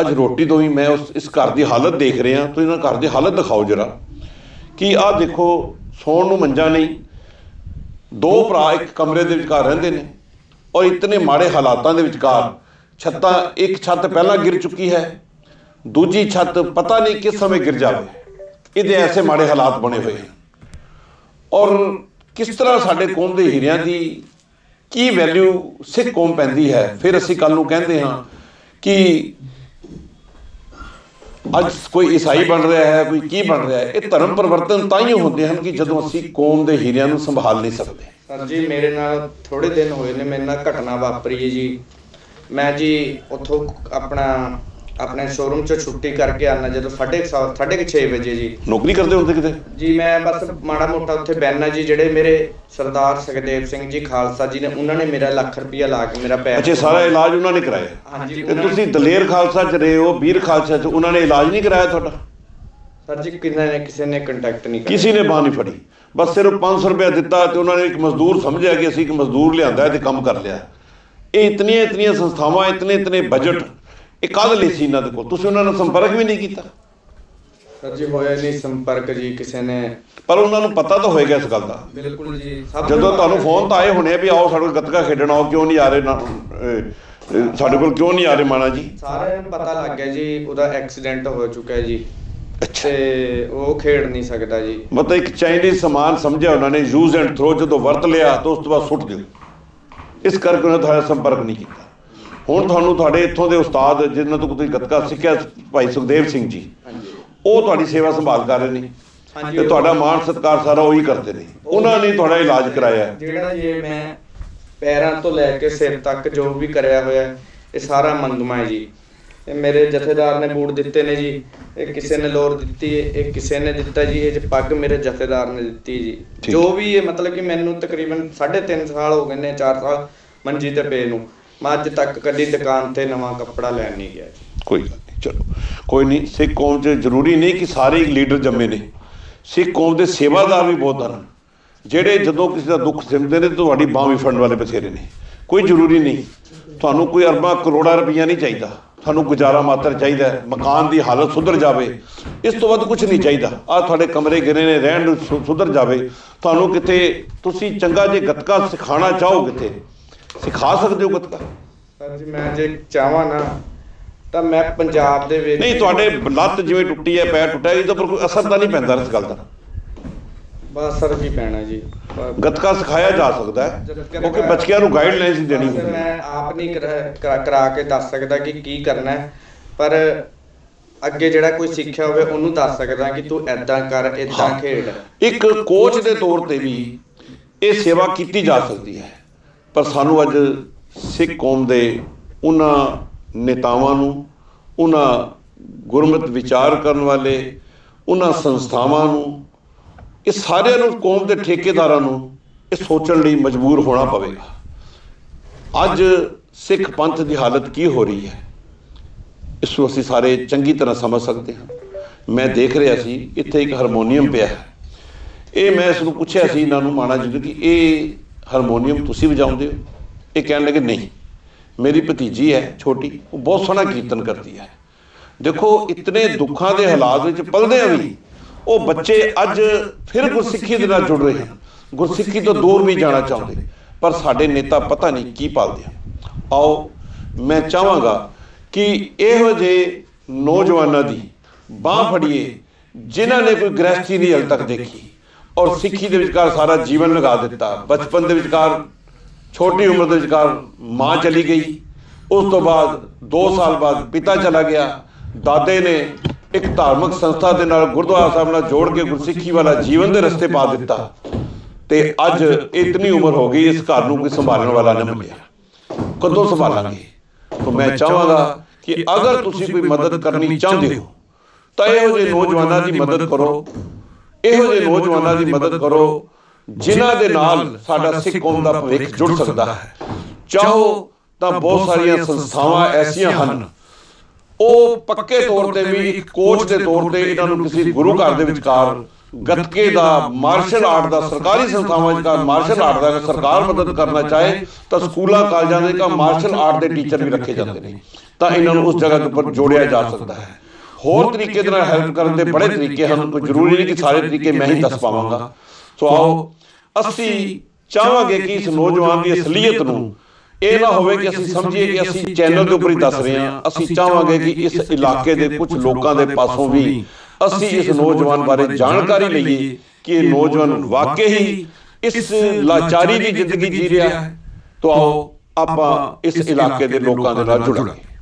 ਅੱਜ ਰੋਟੀ ਤੋਂ ਵੀ ਮੈਂ ਉਸ ਇਸ ਘਰ ਦੀ ਹਾਲਤ ਦੇਖ ਰਿਹਾ। ਤੁਸੀਂ ਇਹਨਾਂ ਘਰ ਦੀ ਹਾਲਤ ਦਿਖਾਓ ਜਰਾ। ਕਿ ਆਹ ਦੇਖੋ ਸੌਣ ਨੂੰ ਮੰਜਾ ਨਹੀਂ ਦੋ ਭਰਾ ਇੱਕ ਕਮਰੇ ਦੇ ਵਿਚਕਾਰ ਰਹਿੰਦੇ ਨੇ ਔਰ ਇਤਨੇ ਮਾੜੇ ਹਾਲਾਤਾਂ ਦੇ ਵਿਚਕਾਰ ਛੱਤਾਂ ਇੱਕ ਛੱਤ ਪਹਿਲਾਂ ਗਿਰ ਚੁੱਕੀ ਹੈ ਦੂਜੀ ਛੱਤ ਪਤਾ ਨਹੀਂ ਕਿਸ ਸਮੇਂ ਗਿਰ ਜਾਵੇ। ਇਹਦੇ ਐਸੇ ਮਾੜੇ ਹਾਲਾਤ ਬਣੇ ਹੋਏ ਹਨ ਔਰ ਕਿਸ ਤਰ੍ਹਾਂ ਸਾਡੇ ਕੌਮ ਦੇ ਹੀਰਿਆਂ ਦੀ ਕੀ ਵੈਲਿਊ ਸਿੱਖ ਕੌਮ ਪੈਂਦੀ ਹੈ? ਫਿਰ ਅਸੀਂ ਕੱਲ ਨੂੰ ਕਹਿੰਦੇ ਹਾਂ ਕਿ ਅੱਜ ਕੋਈ ਈਸਾਈ ਬਣ ਰਿਹਾ ਹੈ, ਕੋਈ ਕੀ ਬਣ ਰਿਹਾ ਹੈ, ਇਹ ਧਰਮ ਪਰਿਵਰਤਨ ਤਾਂ ਹੀ ਹੁੰਦੇ ਹਨ ਕਿ ਜਦੋਂ ਅਸੀਂ ਕੌਮ ਦੇ ਹੀਰਿਆਂ ਨੂੰ ਸੰਭਾਲ ਨਹੀਂ ਸਕਦੇ। ਸਰ ਜੀ, ਮੇਰੇ ਨਾਲ ਥੋੜੇ ਦਿਨ ਹੋਏ ਨੇ, ਮੇਰੇ ਨਾਲ ਘਟਨਾ ਵਾਪਰੀ ਹੈ ਜੀ। ਮੈਂ ਜੀ ਉੱਥੋਂ ਆਪਣਾ ਆਪਣੇ ਸ਼ੋਰੂਮ ਚੋਂ ਛੁੱਟੀ ਕਰਕੇ ਆਣਾ ਜਦੋਂ 6:30 ਛੇ ਵਜੇ ਜੀ। ਨੌਕਰੀ ਕਰਦੇ ਹੁੰਦੇ ਕਿਤੇ? ਜੀ ਮੈਂ ਬਸ ਮਾੜਾ ਮੋਟਾ ਉੱਥੇ ਬੈਨਾ ਜੀ ਜਿਹੜੇ ਮੇਰੇ ਸਰਦਾਰ ਸੁਖਦੇਵ ਸਿੰਘ ਜੀ ਖਾਲਸਾ ਜੀ ਨੇ ਉਹਨਾਂ ਨੇ ਮੇਰਾ ਲੱਖ ਰੁਪਇਆ ਲਾ ਕੇ ਮੇਰਾ ਪੈਰ ਅੱਛਾ ਸਾਰਾ ਇਲਾਜ ਉਹਨਾਂ ਨੇ ਕਰਾਇਆ? ਹਾਂਜੀ ਤੇ ਤੁਸੀਂ ਦਲੇਰ ਖਾਲਸਾ ਚ ਰਹੇ ਹੋ ਵੀਰ ਖਾਲਸਾ ਚ ਉਹਨਾਂ ਨੇ ਇਲਾਜ ਨਹੀਂ ਕਰਾਇਆ ਤੁਹਾਡਾ? ਸਰ ਜੀ ਕਿੰਨਾ ਨੇ ਕਿਸੇ ਨੇ ਕੰਟੈਕਟ ਨਹੀਂ ਕਰਿਆ ਕਿਸੇ ਨੇ ਬਾਹ ਨਹੀਂ ਫੜੀ। ਬਸ ਸਿਰਫ 500 ਰੁਪਏ ਦਿੱਤਾ ਤੇ ਉਹਨਾਂ ਨੇ ਇੱਕ ਮਜ਼ਦੂਰ ਸਮਝਿਆ ਕਿ ਅਸੀਂ ਇੱਕ ਮਜ਼ਦੂਰ ਲਿਆਂਦਾ ਹੈ ਤੇ ਕੰਮ ਕਰ ਲਿਆ। ਇਹ ਇਤਨੀਆਂ ਇਤਨੀਆਂ ਸੰਸਥਾਵਾਂ ਇਤਨੇ ਇਤਨੇ ਬਜਟ ਇਹ ਕਾਹਦੇ ਲਈ ਸੀ ਇਹਨਾਂ ਦੇ ਕੋਲ? ਤੁਸੀਂ ਉਹਨਾਂ ਨਾਲ ਸੰਪਰਕ ਵੀ ਨਹੀਂ ਕੀਤਾ। ਸਰ ਜੀ ਹੋਇਆ ਨਹੀਂ ਸੰਪਰਕ ਜੀ ਕਿਸੇ ਨੇ ਪਰ ਉਹਨਾਂ ਨੂੰ ਪਤਾ ਤਾਂ ਹੋਏਗਾ ਇਸ ਗੱਲ ਦਾ। ਬਿਲਕੁਲ ਜੀ ਸਭ ਜਦੋਂ ਤੁਹਾਨੂੰ ਫੋਨ ਤਾਂ ਆਏ ਹੋਣੇ ਆ ਵੀ ਆਓ ਸਾਡੇ ਕੋਲ ਗੱਤਕਾ ਖੇਡਣ ਆਓ ਕਿਉਂ ਨਹੀਂ ਆ ਰਹੇ ਨਾ ਸਾਡੇ ਕੋਲ ਕਿਉਂ ਨਹੀਂ ਆ ਰਹੇ ਮਾਣਾ ਜੀ? ਸਾਰਿਆਂ ਨੂੰ ਪਤਾ ਲੱਗ ਗਿਆ ਜੀ ਉਹਦਾ ਐਕਸੀਡੈਂਟ ਹੋ ਚੁੱਕਾ ਹੈ ਜੀ। ਤੇ ਉਹ ਖੇਡ ਨਹੀਂ ਸਕਦਾ ਜੀ। ਮਤਲਬ ਇੱਕ ਚਾਈਨੀਜ਼ ਸਮਾਨ ਸਮਝਿਆ ਉਹਨਾਂ ਨੇ ਯੂਜ਼ ਐਂਡ ਥਰੋ ਜਦੋਂ ਵਰਤ ਲਿਆ ਤਾਂ ਉਸ ਤੋਂ ਬਾਅਦ ਸੁੱਟ ਦਿਓ। ਇਸ ਕਰਕੇ ਉਹਨਾਂ ਤੁਹਾਡਾ ਸੰਪਰਕ ਨਹੀਂ ਕੀਤਾ। ਹੁਣ ਤੁਹਾਨੂੰ ਤੁਹਾਡੇ ਇੱਥੋਂ ਦੇ ਉਸਤਾਦ ਜਿਨ੍ਹਾਂ ਤੋਂ ਤੁਸੀਂ ਗੱਤਕਾ ਸਿੱਖਿਆ ਭਾਈ ਸੁਖਦੇਵ ਸਿੰਘ ਜੀ ਉਹ ਤੁਹਾਡੀ ਸੇਵਾ ਸੰਭਾਲ ਕਰ ਰਹੇ ਨੇ ਤੇ ਤੁਹਾਡਾ ਮਾਣ ਸਤਿਕਾਰ ਸਾਰਾ ਉਹੀ ਕਰਦੇ ਨੇ। ਉਹਨਾਂ ਨੇ ਤੁਹਾਡਾ ਇਲਾਜ ਕਰਾਇਆ। ਹੈ। ਜਿਹੜਾ ਇਹ ਮੈਂ ਪੈਰਾਂ ਤੋਂ ਲੈ ਕੇ ਸਿਰ ਤੱਕ ਜੋ ਵੀ ਕਰਿਆ ਹੋਇਆ ਹੈ, ਇਹ ਸਾਰਾ ਮੰਗਮਾ ਹੈ ਜੀ। ਇਹ ਮੇਰੇ ਜਥੇਦਾਰ ਨੇ ਬੂਟ ਦਿੱਤੇ ਨੇ ਜੀ ਇਹ ਕਿਸੇ ਨੇ ਲੋਰ ਦਿੱਤੀ ਇਹ ਕਿਸੇ ਨੇ ਦਿੱਤਾ ਜੀ ਇਹ ਪੱਗ ਮੇਰੇ ਜਥੇਦਾਰ ਨੇ ਦਿੱਤੀ ਜੀ। ਜੋ ਵੀ ਇਹ ਮਤਲਬ ਕਿ ਮੈਨੂੰ ਤਕਰੀਬਨ 3.5 ਸਾਲ ਹੋ ਗਏ ਨੇ 4 ਸਾਲ ਮੰਜੀ ਤੇ ਪਏ ਨੂੰ। ਮੈਂ ਅੱਜ ਤੱਕ ਕਦੀ ਦੁਕਾਨ ਤੇ ਨਵਾਂ ਕੱਪੜਾ ਲੈਣ ਨਹੀਂ ਗਿਆ ਕੋਈ ਗੱਲ ਨਹੀਂ, ਚਲੋ। ਕੋਈ ਨਹੀਂ, ਸਿੱਖ ਕੌਮ 'ਚ ਜ਼ਰੂਰੀ ਨਹੀਂ ਕਿ ਸਾਰੇ ਲੀਡਰ ਜੰਮੇ ਨੇ। ਸਿੱਖ ਕੌਮ ਦੇ ਸੇਵਾਦਾਰ ਵੀ ਬਹੁਤ ਹਨ। ਜਿਹੜੇ ਜਦੋਂ ਕਿਸੇ ਦਾ ਦੁੱਖ ਸਿਮਦੇ ਨੇ, ਤੁਹਾਡੀ ਬਾਹ ਵੀ ਫੜਨ ਵਾਲੇ ਬਥੇਰੇ ਨੇ। ਕੋਈ ਜ਼ਰੂਰੀ ਨਹੀਂ। ਤੁਹਾਨੂੰ ਕੋਈ ਅਰਬਾਂ ਕਰੋੜਾਂ ਰੁਪਈਆ ਨਹੀਂ ਚਾਹੀਦਾ। ਤੁਹਾਨੂੰ ਗੁਜ਼ਾਰਾ ਮਾਤਰ ਚਾਹੀਦਾ ਮਕਾਨ ਦੀ ਹਾਲਤ ਸੁਧਰ ਜਾਵੇ। ਇਸ ਤੋਂ ਵੱਧ ਕੁਝ ਨਹੀਂ ਚਾਹੀਦਾ। ਆ ਤੁਹਾਡੇ ਕਮਰੇ ਗਿਰੇ ਨੇ, ਰਹਿਣ ਸੁਧਰ ਜਾਵੇ। ਤੁਹਾਨੂੰ ਕਿਤੇ ਤੁਸੀਂ ਚੰਗਾ ਜੇ ਗੱਤਕਾ ਸਿਖਾਉਣਾ ਚਾਹੋ ਕਿਤੇ ਸਿਖਾ ਸਕਦੇ ਹੋ ਗੱਤਕਾ ਸਰ ਜੀ ਮੈਂ ਜੇ ਚਾਹਾਂ ਨਾ ਤਾਂ ਮੈਂ ਪੰਜਾਬ ਦੇ ਵਿੱਚ ਨਹੀਂ ਤੁਹਾਡੇ ਲੱਤ ਜਿਵੇਂ ਟੁੱਟੀ ਹੈ ਪੈਰ ਟੁੱਟਿਆ ਇਹਦੇ ਉੱਪਰ ਕੋਈ ਅਸਰ ਤਾਂ ਨਹੀਂ ਪੈਂਦਾ ਇਸ ਗੱਲ ਦਾ। ਬਸ ਸਰ ਕੀ ਪੈਣਾ ਜੀ। ਗੱਤਕਾ ਸਿਖਾਇਆ ਜਾ ਸਕਦਾ ਹੈ ਕਿਉਂਕਿ ਬੱਚਿਆਂ ਨੂੰ ਗਾਈਡਲਾਈਨਸ ਦੇਣੀ ਹੁੰਦੀ ਮੈਂ ਆਪ ਨਹੀਂ ਕਰਾ- ਕੇ ਦੱਸ ਸਕਦਾ ਕਿ ਕੀ ਕਰਨਾ ਹੈ ਪਰ ਅੱਗੇ ਜਿਹੜਾ ਕੋਈ ਸਿੱਖਿਆ ਹੋਵੇ ਉਹਨੂੰ ਦੱਸ ਸਕਦਾ ਕਿ ਤੂੰ ਐਦਾਂ ਕਰ ਐਦਾਂ। ਖੇਡ। ਇੱਕ ਕੋਚ ਦੇ ਤੌਰ ਤੇ ਵੀ ਇਹ ਸੇਵਾ ਕੀਤੀ ਜਾ ਸਕਦੀ ਹੈ। ਪਰ ਸਾਨੂੰ ਅੱਜ ਸਿੱਖ ਕੌਮ ਦੇ ਉਹਨਾਂ ਨੇਤਾਵਾਂ ਨੂੰ, ਉਹਨਾਂ ਗੁਰਮਤਿ ਵਿਚਾਰ ਕਰਨ ਵਾਲੇ, ਉਹਨਾਂ ਸੰਸਥਾਵਾਂ ਨੂੰ, ਇਹ ਸਾਰਿਆਂ ਨੂੰ ਕੌਮ ਦੇ ਠੇਕੇਦਾਰਾਂ ਨੂੰ ਇਹ ਸੋਚਣ ਲਈ ਮਜਬੂਰ ਹੋਣਾ ਪਵੇਗਾ। ਅੱਜ ਸਿੱਖ ਪੰਥ ਦੀ ਹਾਲਤ ਕੀ ਹੋ ਰਹੀ ਹੈ? ਇਸ ਨੂੰ ਅਸੀਂ ਸਾਰੇ ਚੰਗੀ ਤਰ੍ਹਾਂ ਸਮਝ ਸਕਦੇ ਹਾਂ। ਮੈਂ ਦੇਖ ਰਿਹਾ ਸੀ, ਇੱਥੇ ਇੱਕ ਹਾਰਮੋਨੀਅਮ ਪਿਆ ਹੈ। ਇਹ ਮੈਂ ਇਸ ਨੂੰ ਪੁੱਛਿਆ ਸੀ, ਇਹਨਾਂ ਨੂੰ ਮਾਣਾ ਜੀ, ਕਿ ਇਹ ਹਾਰਮੋਨੀਅਮ ਤੁਸੀਂ ਵਜਾਉਂਦੇ ਹੋ। ਇਹ ਕਹਿਣ ਲੱਗੇ, ਨਹੀਂ, ਮੇਰੀ ਭਤੀਜੀ ਹੈ, ਛੋਟੀ, ਉਹ ਬਹੁਤ ਸੋਹਣਾ ਕੀਰਤਨ ਕਰਦੀ ਹੈ। ਦੇਖੋ, ਇਤਨੇ ਦੁੱਖਾਂ ਦੇ ਹਾਲਾਤ ਵਿੱਚ ਪਲਦਿਆਂ ਵੀ, ਉਹ ਬੱਚੇ ਅੱਜ ਫਿਰ ਗੁਰਸਿੱਖੀ ਦੇ ਨਾਲ ਜੁੜ ਰਹੇ ਹਨ। ਗੁਰਸਿੱਖੀ ਤੋਂ ਦੂਰ ਵੀ ਜਾਣਾ ਚਾਹੁੰਦੇ। ਪਰ ਸਾਡੇ ਨੇਤਾ ਪਤਾ ਨਹੀਂ ਕੀ ਪਾਲਦੇ ਆ। ਆਓ, ਮੈਂ ਚਾਹਾਂਗਾ ਕਿ ਇਹੋ ਜਿਹੇ ਨੌਜਵਾਨਾਂ ਦੀ ਬਾਹ ਫੜੀਏ, ਜਿਨ੍ਹਾਂ ਨੇ ਕੋਈ ਗ੍ਰਸਤੀ ਨਹੀਂ ਹਲ ਤੱਕ ਦੇਖੀ। ਔਰ ਸਿੱਖੀ ਦੇ ਵਿਚਕਾਰ ਸਾਰਾ ਜੀਵਨ ਲਗਾ ਦਿੱਤਾ। ਬਚਪਨ ਦੇ ਵਿਚਕਾਰ ਛੋਟੀ ਉਮਰ ਦੇ ਵਿਚਕਾਰ ਮਾਂ ਚਲੀ ਗਈ। ਉਸ ਤੋਂ ਬਾਅਦ 2 ਸਾਲ ਬਾਅਦ ਪਿਤਾ ਚਲਾ ਗਿਆ। ਦਾਦੇ ਨੇ ਇੱਕ ਧਾਰਮਿਕ ਸੰਸਥਾ ਦੇ ਨਾਲ ਗੁਰਦੁਆਰਾ ਸਾਹਿਬ ਨਾਲ ਜੋੜ ਕੇ ਗੁਰਸਿੱਖੀ ਵਾਲਾ ਜੀਵਨ ਦੇ ਰਸਤੇ ਪਾ ਦਿੱਤਾ। ਤੇ ਅੱਜ ਇਤਨੀ ਉਮਰ ਹੋ ਗਈ ਇਸ ਘਰ ਨੂੰ ਕੋਈ ਸੰਭਾਲਣ ਵਾਲਾ ਨਾ ਮਿਲਿਆ। ਕਦੋਂ ਸੰਭਾਲਾਂਗੇ? ਤਾਂ ਮੈਂ ਚਾਹਾਂਗਾ ਕਿ ਅਗਰ ਤੁਸੀਂ ਕੋਈ ਮਦਦ ਕਰਨੀ ਚਾਹੁੰਦੇ ਹੋ ਤਾਂ ਇਹੋ ਜਿਹੇ ਨੌਜਵਾਨਾਂ ਦੀ ਮਦਦ ਕਰੋ ਇਹੋ ਜਿਹੇ ਨੌਜਵਾਨਾਂ ਦੀ ਮਦਦ ਕਰੋ ਜਿਨ੍ਹਾਂ ਦੇ ਨਾਲ ਸਾਡਾ ਸਿੱਖ ਕੌਮ ਦਾ ਭਵਿੱਖ ਜੁੜ ਸਕਦਾ ਹੈ। ਚਾਹੋ ਤਾਂ ਬਹੁਤ ਸਾਰੀਆਂ ਸੰਸਥਾਵਾਂ ਐਸੀਆਂ ਹਨ। ਉਹ ਪੱਕੇ ਤੌਰ ਤੇ ਵੀ ਇੱਕ ਕੋਚ ਦੇ ਤੌਰ ਤੇ ਇਹਨਾਂ ਨੂੰ ਕਿਸੇ ਗੁਰੂ ਘਰ ਦੇ ਵਿਚਕਾਰ ਗੱਤਕੇ ਦਾ ਮਾਰਸ਼ਲ ਆਰਟ ਦਾ ਸਰਕਾਰੀ ਸੰਸਥਾਵਾਂ ਵਿਚਕਾਰ ਮਾਰਸ਼ਲ ਆਰਟ ਦਾ ਸਰਕਾਰ ਮਦਦ ਕਰਨਾ ਚਾਹੇ ਤਾਂ ਸਕੂਲਾਂ ਕਾਲਜਾਂ ਦੇ ਕਾ ਮਾਰਸ਼ਲ ਆਰਟ ਦੇ ਟੀਚਰ ਵੀ ਰੱਖੇ ਜਾਂਦੇ ਨੇ। ਤਾਂ ਇਹਨਾਂ ਨੂੰ ਉਸ ਜਗ੍ਹਾ ਦੇ ਉੱਪਰ ਜੋੜਿਆ ਜਾ ਸਕਦਾ ਹੈ। ਹੋਰ ਤਰੀਕੇ ਦੇ ਨਾਲ ਹੈਲਪ ਕਰਨ ਦੇ ਬੜੇ ਤਰੀਕੇ ਹਨ ਕੋਈ ਜ਼ਰੂਰੀ ਨਹੀਂ ਕਿ ਸਾਰੇ ਤਰੀਕੇ ਮੈਂ ਹੀ ਦੱਸ ਪਾਵਾਂਗਾ। ਸੋ ਆਓ ਅਸੀਂ ਚਾਹਾਂਗੇ ਕਿ ਇਸ ਨੌਜਵਾਨ ਦੀ ਅਸਲੀਅਤ ਨੂੰ ਇਹ ਨਾ ਹੋਵੇ ਕਿ ਅਸੀਂ ਸਮਝੀਏ ਕਿ ਅਸੀਂ ਚੈਨਲ ਦੇ ਉੱਪਰ ਹੀ ਦੱਸ ਰਹੇ ਹਾਂ। ਅਸੀਂ ਚਾਹਾਂਗੇ ਕਿ ਇਸ ਇਲਾਕੇ ਦੇ ਕੁਝ ਲੋਕਾਂ ਦੇ ਪਾਸੋਂ ਵੀ ਅਸੀਂ ਇਸ ਨੌਜਵਾਨ ਬਾਰੇ ਜਾਣਕਾਰੀ ਲਈਏ ਕਿ ਇਹ ਨੌਜਵਾਨ ਵਾਕਈ ਹੀ ਇਸ ਲਾਚਾਰੀ ਦੀ ਜ਼ਿੰਦਗੀ ਜੀ ਰਿਹਾ ਹੈ। ਤਾਂ ਆਓ ਆਪਾਂ ਇਸ ਇਲਾਕੇ ਦੇ ਲੋਕਾਂ ਦੇ ਨਾਲ ਜੁੜਾਂਗੇ